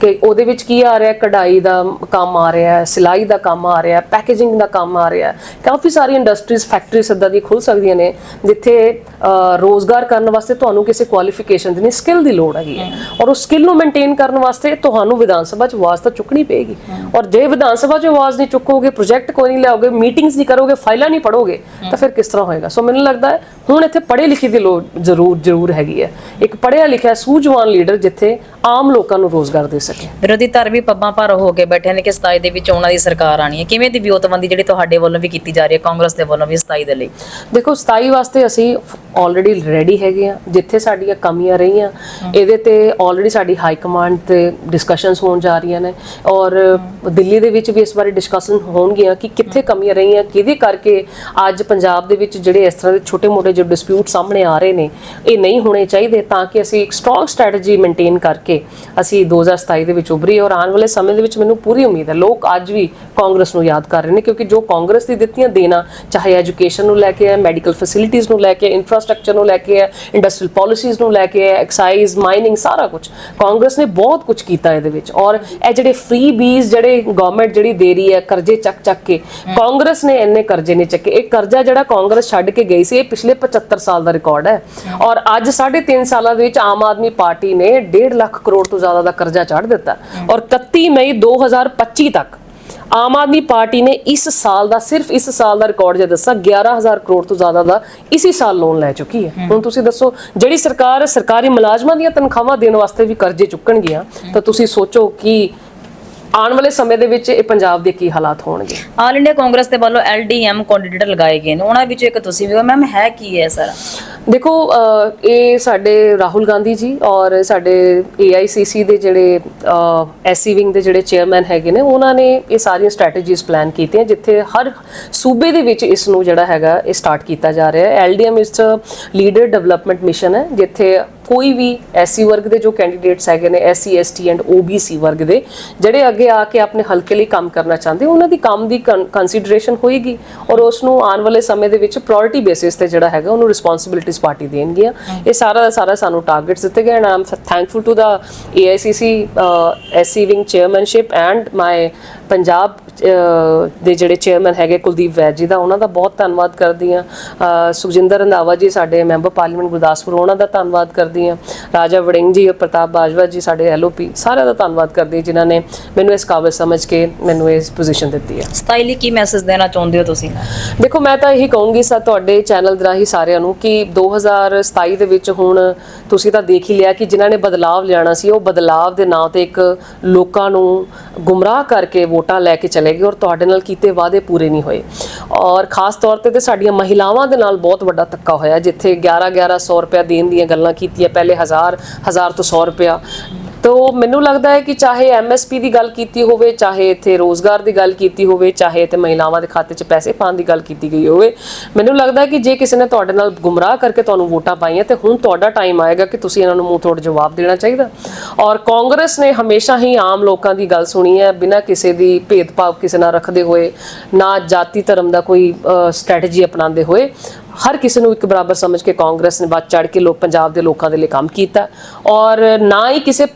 ਕਿ ਉਹਦੇ ਵਿੱਚ ਕੀ ਆ ਰਿਹਾ ਕਢਾਈ ਦਾ ਕੰਮ ਆ ਰਿਹਾ ਸਿਲਾਈ ਦਾ ਕੰਮ ਆ ਰਿਹਾ ਪੈਕੇਜਿੰਗ ਦਾ ਕੰਮ ਆ ਰਿਹਾ ਕਾਫੀ ਸਾਰੀ ਇੰਡਸਟਰੀਜ਼ ਫੈਕਟਰੀਜ਼ ਇਦਾਂ ਦੀ ਖੁੱਲ ਸਕਦੀਆਂ ਨੇ ਜਿੱਥੇ ਅਹ, ਰੋਜ਼ਗਾਰ ਕਰਨ ਵਾਸਤੇ ਤੁਹਾਨੂੰ ਕਿਸੇ ਕੁਆਲੀਫਿਕੇਸ਼ਨ ਦੀ ਨਹੀਂ ਸਕਿੱਲ ਦੀ ਲੋੜ ਹੈਗੀ ਹੈ। ਔਰ ਉਸ ਸਕਿੱਲ ਨੂੰ ਮੇਨਟੇਨ ਕਰਨ ਵਾਸਤੇ ਤੁਹਾਨੂੰ ਵਿਧਾਨ ਸਭਾ 'ਚ ਆਵਾਜ਼ ਤਾਂ ਚੁੱਕਣੀ ਪਏਗੀ। ਔਰ ਜੇ ਵਿਧਾਨ ਸਭਾ 'ਚ ਆਵਾਜ਼ ਨਹੀਂ ਚੁੱਕੋਗੇ ਪ੍ਰੋਜੈਕਟ ਕੋਈ ਨਹੀਂ ਲਿਆਓਗੇ ਮੀਟਿੰਗਸ ਨਹੀਂ ਕਰੋਗੇ ਫਾਈਲਾਂ ਨਹੀਂ ਪੜੋਗੇ ਤਾਂ ਫਿਰ ਕਿਸ ਤਰ੍ਹਾਂ ਹੋਏਗਾ? ਸੋ ਮੈਨੂੰ ਲੱਗਦਾ ਹੈ ਹੁਣ ਇੱਥੇ ਪੜ੍ਹੇ ਲਿਖੇ ਦੀ ਲੋੜ ਜ਼ਰੂਰ ਜ਼ਰੂਰ ਹੈਗੀ ਹੈ। ਇੱਕ ਪੜ੍ਹਿਆ ਲਿਖਿਆ ਸੂਝਵਾਨ ਲੀਡਰ ਜਿੱਥੇ ਆਮ ਲੋਕਾਂ ਨੂੰ ਰੋਜ਼ਗਾਰ ਦੇ ਸਕੇ। ਵਿਰੋਧੀ ਧਿਰ ਵੀ ਪੱਬਾਂ ਭਾਰ ਹੋ ਕੇ ਬੈਠੇ ਨੇ ਕਿ 27 ਦੇ ਵਿੱਚ ਉਹਨਾਂ ਦੀ ਸਰਕਾਰ ਆਣੀ ਹੈ। ਕਿਵੇਂ ਦੀ ਵਿਉਂਤਬੰਦੀ ਜਿਹੜੀ ਤੁਹਾਡੇ ਵੱਲੋਂ ਵੀ ਕੀਤੀ ਜਾ ਰਹੀ ਹੈ ਕਾਂਗਰਸ ਦੇ ਵੱਲੋਂ ਵੀ 27 ਦੇ ਲਈ? ਦੇਖੋ 27 ਵਾਸਤੇ ਅਸੀਂ ਆਲਰੇਡੀ ਰੈਡੀ ਹੈਗੇ ਆ ਜਿੱਥੇ ਸਾਡੀਆਂ ਕਮੀਆਂ ਰਹੀਆਂ ਇਹਦੇ ਤੇ ਆਲਰੇਡੀ ਸਾਡੀ ਹਾਈ ਕਮਾਂਡ ਤੇ ਡਿਸਕਸ਼ਨਸ ਹੋਣ ਜਾ ਰਹੀਆਂ ਨੇ। ਔਰ ਦਿੱਲੀ ਦੇ ਵਿੱਚ ਵੀ ਇਸ ਬਾਰੇ ਡਿਸਕਸ਼ਨ ਹੋਣਗੀਆਂ ਕਿ ਕਿੱਥੇ ਕਮੀਆਂ ਰਹੀਆਂ ਕਿਹਦੇ ਕਰਕੇ ਅੱਜ ਪੰਜਾਬ ਦੇ ਵਿੱਚ ਜਿਹੜੇ ਇਸ ਤਰ੍ਹਾਂ ਦੇ ਛੋਟੇ-ਮੋਟੇ ਜੋ ਡਿਸਪਿਊਟ ਸਾਹਮਣੇ ਆ ਰਹੇ ਨੇ। ਇਹ ਨਹੀਂ ਹੋਣੇ ਚਾਹੀਦੇ ਤਾਂ ਕਿ ਅਸੀਂ ਇੱਕ ਸਟਰੋਂਗ ਸਟ੍ਰੈਟਜੀ ਮੇਨਟੇਨ ਕਰਕੇ ਅਸੀਂ 2027 ਦੇ ਵਿੱਚ ਉਭਰੀ ਔਰ ਆਉਣ ਵਾਲੇ ਸਮੇਂ ਦੇ ਵਿੱਚ ਮੈਨੂੰ ਪੂਰੀ ਉਮੀਦ ਹੈ। ਲੋਕ ਅੱਜ ਵੀ ਕਾਂਗਰਸ ਨੂੰ ਯਾਦ ਕਰ ਰਹੇ ਨੇ ਕਿਉਂਕਿ ਜੋ ਕਾਂਗਰਸ ਦੀ ਦਿੱਤੀਆਂ ਦੇਣਾ, ਚਾਹੇ ਐਜੂਕੇਸ਼ਨ ਨੂੰ ਲੈ ਕੇ ਹੈ ਮੈਡੀਕਲ ਫੈਸਿਲਿਟੀਆਂ ਨੂੰ ਲੈ ਕੇ ਇਨਫਰਾਸਟ੍ਰਕਚਰ ਨੂੰ ਲੈ ਕੇ ਹੈ ਇੰਡਸਟਰੀਅਲ ਪਾਲਿਸੀਜ਼ ਨੂੰ ਲੈ ਕੇ ਹੈ ਐਕਸਾਈਜ਼ ਮਾਈਨਿੰਗ ਸਾਰਾ ਕੁਝ ਕਾਂਗਰਸ ਨੇ ਬਹੁਤ ਕੁਝ ਕੀਤਾ ਇਹਦੇ ਵਿੱਚ ਔਰ ਇਹ ਜਿਹੜੇ ਫ੍ਰੀ ਬੀਜ਼ ਜਿਹੜੇ ਗਵਰਨਮੈਂਟ ਜਿਹੜੀ ਦੇ ਰਹੀ ਹੈ, ਕਰਜ਼ੇ ਚੱਕ ਚੱਕ ਕੇ, ਕਾਂਗਰਸ ਨੇ ਇੰਨੇ ਕਰਜ਼ੇ ਨਹੀਂ ਚੱਕੇ। ਇਹ ਕਰਜ਼ਾ ਜਿਹੜਾ ਕਾਂਗਰਸ ਛੱਡ ਕੇ ਗਈ ਸੀ, ਇਹ ਪਿਛਲੇ 75 ਸਾਲ ਦਾ ਰਿਕਾਰਡ ਹੈ। ਔਰ ਅੱਜ 3.5 ਸਾਲਾਂ ਦੇ ਵਿੱਚ ਆਮ ਆਦਮੀ ਪਾਰਟੀ ਨੇ 1.5 ਲੱਖ ਕਰੋੜ ਤੋਂ ਜ਼ਿਆਦਾ ਦਾ ਕਰਜ਼ਾ ਚੜ੍ਹ ਦਿੱਤਾ। ਔਰ 31 ਮਈ 2025 ਤੱਕ ਆਮ ਆਦਮੀ ਪਾਰਟੀ ਨੇ ਇਸ ਸਾਲ ਦਾ ਸਿਰਫ ਇਸ ਸਾਲ ਦਾ ਰਿਕਾਰਡ ਜੇ ਦੱਸਾਂ 11000 ਕਰੋੜ ਤੋਂ ਜ਼ਿਆਦਾ ਦਾ ਇਸੇ ਸਾਲ ਲੋਨ ਲੈ ਚੁੱਕੀ ਹੈ। ਹੁਣ ਤੁਸੀਂ ਦੱਸੋ ਜਿਹੜੀ ਸਰਕਾਰ ਸਰਕਾਰੀ ਮੁਲਾਜ਼ਮਾਂ ਦੀਆਂ ਤਨਖਾਹਾਂ ਦੇਣ ਵਾਸਤੇ ਵੀ ਕਰਜ਼ੇ ਚੁੱਕਣਗੀਆਂ ਤਾਂ ਤੁਸੀਂ ਸੋਚੋ ਕਿ ਆਉਣ ਵਾਲੇ ਸਮੇਂ ਦੇ ਵਿੱਚ ਇਹ ਪੰਜਾਬ ਦੇ ਕੀ ਹਾਲਾਤ ਹੋਣਗੇ? ਆਲ ਇੰਡੀਆ ਕਾਂਗਰਸ ਦੇ ਵੱਲੋਂ ਐਲਡੀਐਮ ਕੈਂਡੀਡੇਟ ਲਗਾਏ ਗਏ ਨੇ। ਉਹਨਾਂ ਵਿੱਚੋਂ ਇੱਕ ਤੁਸੀਂ ਵੀ ਹੋ। ਮੈਮ ਹੈ ਕੀ ਹੈ ਸਰ? ਦੇਖੋ ਇਹ ਸਾਡੇ ਰਾਹੁਲ ਗਾਂਧੀ ਜੀ ਔਰ ਸਾਡੇ AICC ਦੇ ਜਿਹੜੇ ਐਸਸੀ ਵਿੰਗ ਦੇ ਜਿਹੜੇ ਚੇਅਰਮੈਨ ਹੈਗੇ ਨੇ ਉਹਨਾਂ ਨੇ ਇਹ ਸਾਰੀਆਂ ਸਟ੍ਰੈਟਜੀਜ਼ ਪਲਾਨ ਕੀਤੀਆਂ ਜਿੱਥੇ ਹਰ ਸੂਬੇ ਦੇ ਵਿੱਚ ਇਸ ਨੂੰ ਜਿਹੜਾ ਹੈਗਾ ਇਹ ਸਟਾਰਟ ਕੀਤਾ ਜਾ ਰਿਹਾ ਹੈ। LDM ਇਸ ਲੀਡਰ ਡਿਵੈਲਪਮੈਂਟ ਮਿਸ਼ਨ ਹੈ ਜਿੱਥੇ ਕੋਈ ਵੀ ਐਸਸੀ ਵਰਗ ਦੇ ਜੋ ਕੈਂਡੀਡੇਟਸ ਹੈਗੇ ਨੇ ਐਸਸੀ ਐਸਟੀ ਐਂਡ OBC ਵਰਗ ਦੇ ਜਿਹੜੇ ਅੱਗੇ ਆ ਕੇ ਆਪਣੇ ਹਲਕੇ ਲਈ ਕੰਮ ਕਰਨਾ ਚਾਹੁੰਦੇ ਉਹਨਾਂ ਦੀ ਕੰਮ ਦੀ ਕੰਸੀਡਰੇਸ਼ਨ ਹੋਏਗੀ ਔਰ ਉਸ ਨੂੰ ਆਉਣ ਵਾਲੇ ਸਮੇਂ ਦੇ ਵਿੱਚ ਪ੍ਰਾਇੋਰਟੀ ਬੇਸਿਸ ਤੇ ਜਿਹੜਾ ਹੈਗਾ ਉਹਨੂੰ ਰਿਸਪੌਂਸਿਬਿਲਿਟੀਜ਼ ਪਾਰਟੀ ਦੇਣਗੀਆਂ। ਇਹ ਸਾਰਾ ਦਾ ਸਾਰਾ ਸਾਨੂੰ ਟਾਰਗੇਟਸ ਦਿੱਤੇ ਗਏ and I'm thankful to the AICC SC wing chairmanship and my Punjab ਦੇ ਜਿਹੜੇ ਚੇਅਰਮੈਨ ਹੈਗੇ ਕੁਲਦੀਪ ਵੈਦ ਜੀ ਦਾ ਉਹਨਾਂ ਦਾ ਬਹੁਤ ਧੰਨਵਾਦ ਕਰਦੀ ਆ ਸੁਖਜਿੰਦਰ ਰੰਧਾਵਾ ਜੀ ਸਾਡੇ ਮੈਂਬਰ ਪਾਰਲੀਮੈਂਟ ਗੁਰਦਾਸਪੁਰ ਉਹਨਾਂ ਦਾ ਧੰਨਵਾਦ ਕਰਦੀ ਆ ਰਾਜਾ ਵੜਿੰਗ ਜੀ ਔਰ ਪ੍ਰਤਾਪ ਬਾਜਵਾ ਜੀ ਸਾਡੇ ਐਲਓਪੀ ਸਾਰਿਆਂ ਦਾ ਧੰਨਵਾਦ ਕਰਦੀ ਜਿਨ੍ਹਾਂ ਨੇ ਮੈਨੂੰ ਇਸ ਕਾਬਿਲ ਸਮਝ ਕੇ ਮੈਨੂੰ ਇਸ ਪੋਜੀਸ਼ਨ ਦਿੱਤੀ ਹੈ। 27 ਲਈ ਕੀ ਮੈਸੇਜ ਦੇਣਾ ਚਾਹੁੰਦੇ ਹੋ ਤੁਸੀਂ? ਦੇਖੋ ਮੈਂ ਤਾਂ ਇਹੀ ਕਹੂੰਗੀ ਸਾ ਤੁਹਾਡੇ ਚੈਨਲ ਦੇ ਰਾਹੀਂ ਸਾਰਿਆਂ ਨੂੰ ਕਿ 2027 ਦੇ ਵਿੱਚ ਹੁਣ ਤੁਸੀਂ ਤਾਂ ਦੇਖ ਹੀ ਲਿਆ ਕਿ ਜਿਨ੍ਹਾਂ ਨੇ ਬਦਲਾਵ ਲਿਆਣਾ ਸੀ ਉਹ ਬਦਲਾਵ ਦੇ ਨਾਂ ਤੇ ਇੱਕ ਲੋਕਾਂ ਨੂੰ ਗੁੰਮਰਾਹ ਕਰਕੇ ਵੋਟਾਂ ਲੈ ਕੇ ਚਲੇ ਗਏ ਔਰ ਤੁਹਾਡੇ ਨਾਲ ਕੀਤੇ ਵਾਅਦੇ ਪੂਰੇ ਨਹੀਂ ਹੋਏ। ਔਰ ਖਾਸ ਤੌਰ ਤੇ ਤੇ ਸਾਡੀਆਂ ਮਹਿਲਾਵਾਂ ਦੇ ਨਾਲ ਬਹੁਤ ਵੱਡਾ ਧੱਕਾ ਹੋਇਆ, ਜਿੱਥੇ 11 1100 ਰੁਪਏ ਦੇਣ ਦੀਆਂ ਗੱਲਾਂ ਕੀਤੀਆਂ, ਪਹਿਲੇ 1000 1000 ਤੋਂ 100 ਰੁਪਿਆ ਤੋ ਮੈਨੂੰ ਲੱਗਦਾ ਹੈ ਕਿ ਚਾਹੇ ਐਮਐਸਪੀ ਦੀ ਗੱਲ ਕੀਤੀ ਹੋਵੇ, ਚਾਹੇ ਇੱਥੇ ਰੋਜ਼ਗਾਰ ਦੀ ਗੱਲ ਕੀਤੀ ਹੋਵੇ, ਚਾਹੇ ਤੇ ਮਹਿਲਾਵਾਂ ਦੇ ਖਾਤੇ 'ਚ ਪੈਸੇ ਪਾਉਣ ਦੀ ਗੱਲ ਕੀਤੀ ਗਈ ਹੋਵੇ, ਮੈਨੂੰ ਲੱਗਦਾ ਕਿ ਜੇ ਕਿਸੇ ਨੇ ਤੁਹਾਡੇ ਨਾਲ ਗੁੰਮਰਾਹ ਕਰਕੇ ਤੁਹਾਨੂੰ ਵੋਟਾਂ ਪਾਈਆਂ, ਤੇ ਹੁਣ ਤੁਹਾਡਾ ਟਾਈਮ ਆਏਗਾ ਕਿ ਤੁਸੀਂ ਇਹਨਾਂ ਨੂੰ ਮੂੰਹ ਤੋੜ ਜਵਾਬ ਦੇਣਾ ਚਾਹੀਦਾ। ਔਰ ਕਾਂਗਰਸ ਨੇ ਹਮੇਸ਼ਾ ਹੀ ਆਮ ਲੋਕਾਂ ਦੀ ਗੱਲ ਸੁਣੀ ਹੈ, ਬਿਨਾਂ ਕਿਸੇ ਦੀ ਭੇਦਭਾਵ ਕਿਸੇ ਨਾਲ ਰੱਖਦੇ ਹੋਏ, ਨਾ ਜਾਤੀ ਧਰਮ ਦਾ ਕੋਈ ਸਟ੍ਰੈਟਜੀ ਅਪਣਾਉਂਦੇ ਹੋਏ। ਹਰ ਕਿਸੇ ਨੂੰ ਇੱਕ ਬਰਾਬਰ ਸਮਝ ਕੇ ਕਾਂਗਰਸ ਨੇ ਵੱਧ ਚੜ ਕੇ ਲੋਕ ਪੰਜਾਬ ਦੇ ਲੋਕਾਂ ਦੇ ਲਈ ਕੰਮ ਕੀਤਾ ਔਰ ਨਾ ਹੀ ਕਿਸੇ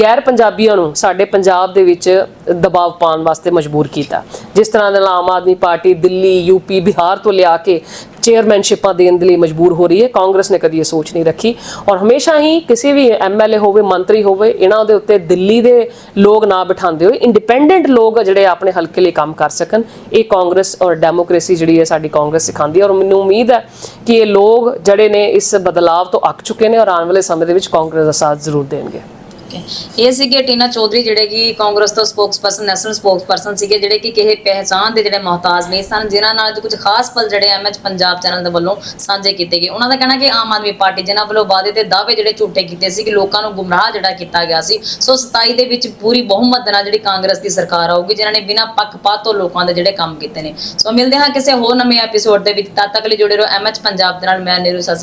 ਗੈਰ ਪੰਜਾਬੀਆਂ ਨੂੰ ਸਾਡੇ ਪੰਜਾਬ ਦੇ ਵਿੱਚ ਦਬਾਅ ਪਾਉਣ ਵਾਸਤੇ ਮਜਬੂਰ ਕੀਤਾ। ਜਿਸ ਤਰ੍ਹਾਂ ਦੇ ਨਾਲ ਆਮ ਆਦਮੀ ਪਾਰਟੀ ਦਿੱਲੀ ਯੂਪੀ ਬਿਹਾਰ ਤੋਂ ਲਿਆ ਕੇ ਚੇਅਰਮੈਨਸ਼ਿਪਾਂ ਦੇਣ ਦੇ ਲਈ ਮਜਬੂਰ ਹੋ ਰਹੀ ਹੈ। ਕਾਂਗਰਸ ਨੇ ਕਦੀ ਇਹ ਸੋਚ ਨਹੀਂ ਰੱਖੀ। ਔਰ ਹਮੇਸ਼ਾ ਹੀ ਕਿਸੇ ਵੀ ਐਮਐਲਏ ਹੋਵੇ, ਮੰਤਰੀ ਹੋਵੇ ਇਹਨਾਂ ਦੇ ਉੱਤੇ ਦਿੱਲੀ ਦੇ ਲੋਕ ਨਾ ਬਿਠਾਉਂਦੇ ਹੋਏ ਇੰਡੀਪੈਂਡੈਂਟ ਲੋਕ ਜਿਹੜੇ ਆਪਣੇ ਹਲਕੇ ਲਈ ਕੰਮ ਕਰ ਸਕਣ। ਇਹ ਕਾਂਗਰਸ ਔਰ ਡੈਮੋਕ੍ਰੇਸੀ ਜਿਹੜੀ ਹੈ ਸਾਡੀ ਕਾਂਗਰਸ ਸਿਖਾਉਂਦੀ ਹੈ। ਔਰ ਮੈਨੂੰ ਉਮੀਦ ਹੈ ਕਿ ਇਹ ਲੋਕ ਜਿਹੜੇ ਨੇ ਇਸ ਬਦਲਾਵ ਤੋਂ ਅੱਕ ਚੁੱਕੇ ਨੇ ਔਰ ਆਉਣ ਵਾਲੇ ਸਮੇਂ ਦੇ ਵਿੱਚ ਕਾਂਗਰਸ ਦਾ ਸਾਥ ਜ਼ਰੂਰ ਦੇਣਗੇ। Okay. ਇਹ ਸੀਗੇ ਟੀਨਾ ਚੌਧਰੀ ਜਿਹੜੇ ਕਿ ਕਾਂਗਰਸ ਤੋਂ ਸਪੋਕਸਪਰਸਨ ਨੈਸ਼ਨਲ ਸਪੋਕਸਪਰਸਨ ਸੀਗੇ, ਜਿਹੜੇ ਕਿ ਕਿਸੇ ਪਹਿਚਾਣ ਦੇ ਜਿਹੜੇ ਮੁਹਤਾਜ ਨਹੀਂ ਸਨ, ਜਿਨ੍ਹਾਂ ਨਾਲ ਕੁਝ ਖਾਸ ਪਲ ਜਿਹੜੇ ਐਮਐਚ ਪੰਜਾਬ ਚੈਨਲ ਦੇ ਵੱਲੋਂ ਸਾਂਝੇ ਕੀਤੇ ਗਏ। ਉਹਨਾਂ ਦਾ ਕਹਿਣਾ ਕਿ ਆਮ ਆਦਮੀ ਪਾਰਟੀ ਜਿਨ੍ਹਾਂ ਵੱਲੋਂ ਵਾਅਦੇ ਤੇ ਦਾਅਵੇ ਜਿਹੜੇ ਝੂਠੇ ਕੀਤੇ ਸੀ ਕਿ ਲੋਕਾਂ ਨੂੰ ਗੁੰਮਰਾਹ ਜਿਹੜਾ ਕੀਤਾ ਗਿਆ ਸੀ, ਸੋ 27 ਦੇ ਵਿੱਚ ਪੂਰੀ ਬਹੁਮਤ ਨਾਲ ਜਿਹੜੀ ਕਾਂਗਰਸ ਦੀ ਸਰਕਾਰ ਆਊਗੀ, ਜਿਨ੍ਹਾਂ ਨੇ ਬਿਨਾਂ ਪੱਖਪਾਤ ਤੋਂ ਲੋਕਾਂ ਦੇ ਜਿਹੜੇ ਕੰਮ ਕੀਤੇ ਨੇ। ਸੋ ਮਿਲਦੇ ਹਾਂ ਕਿਸੇ ਹੋਰ ਨਵੇਂ ਐਪੀਸੋਡ ਦੇ ਵਿੱਚ। ਤਦ ਤੱਕ ਲਈ ਜੁੜੇ ਰਹੋ ਐਮਐਚ ਪੰਜਾਬ ਦੇ ਨਾਲ, ਮੈਂ ਨੀਰੂ ਸਤਿ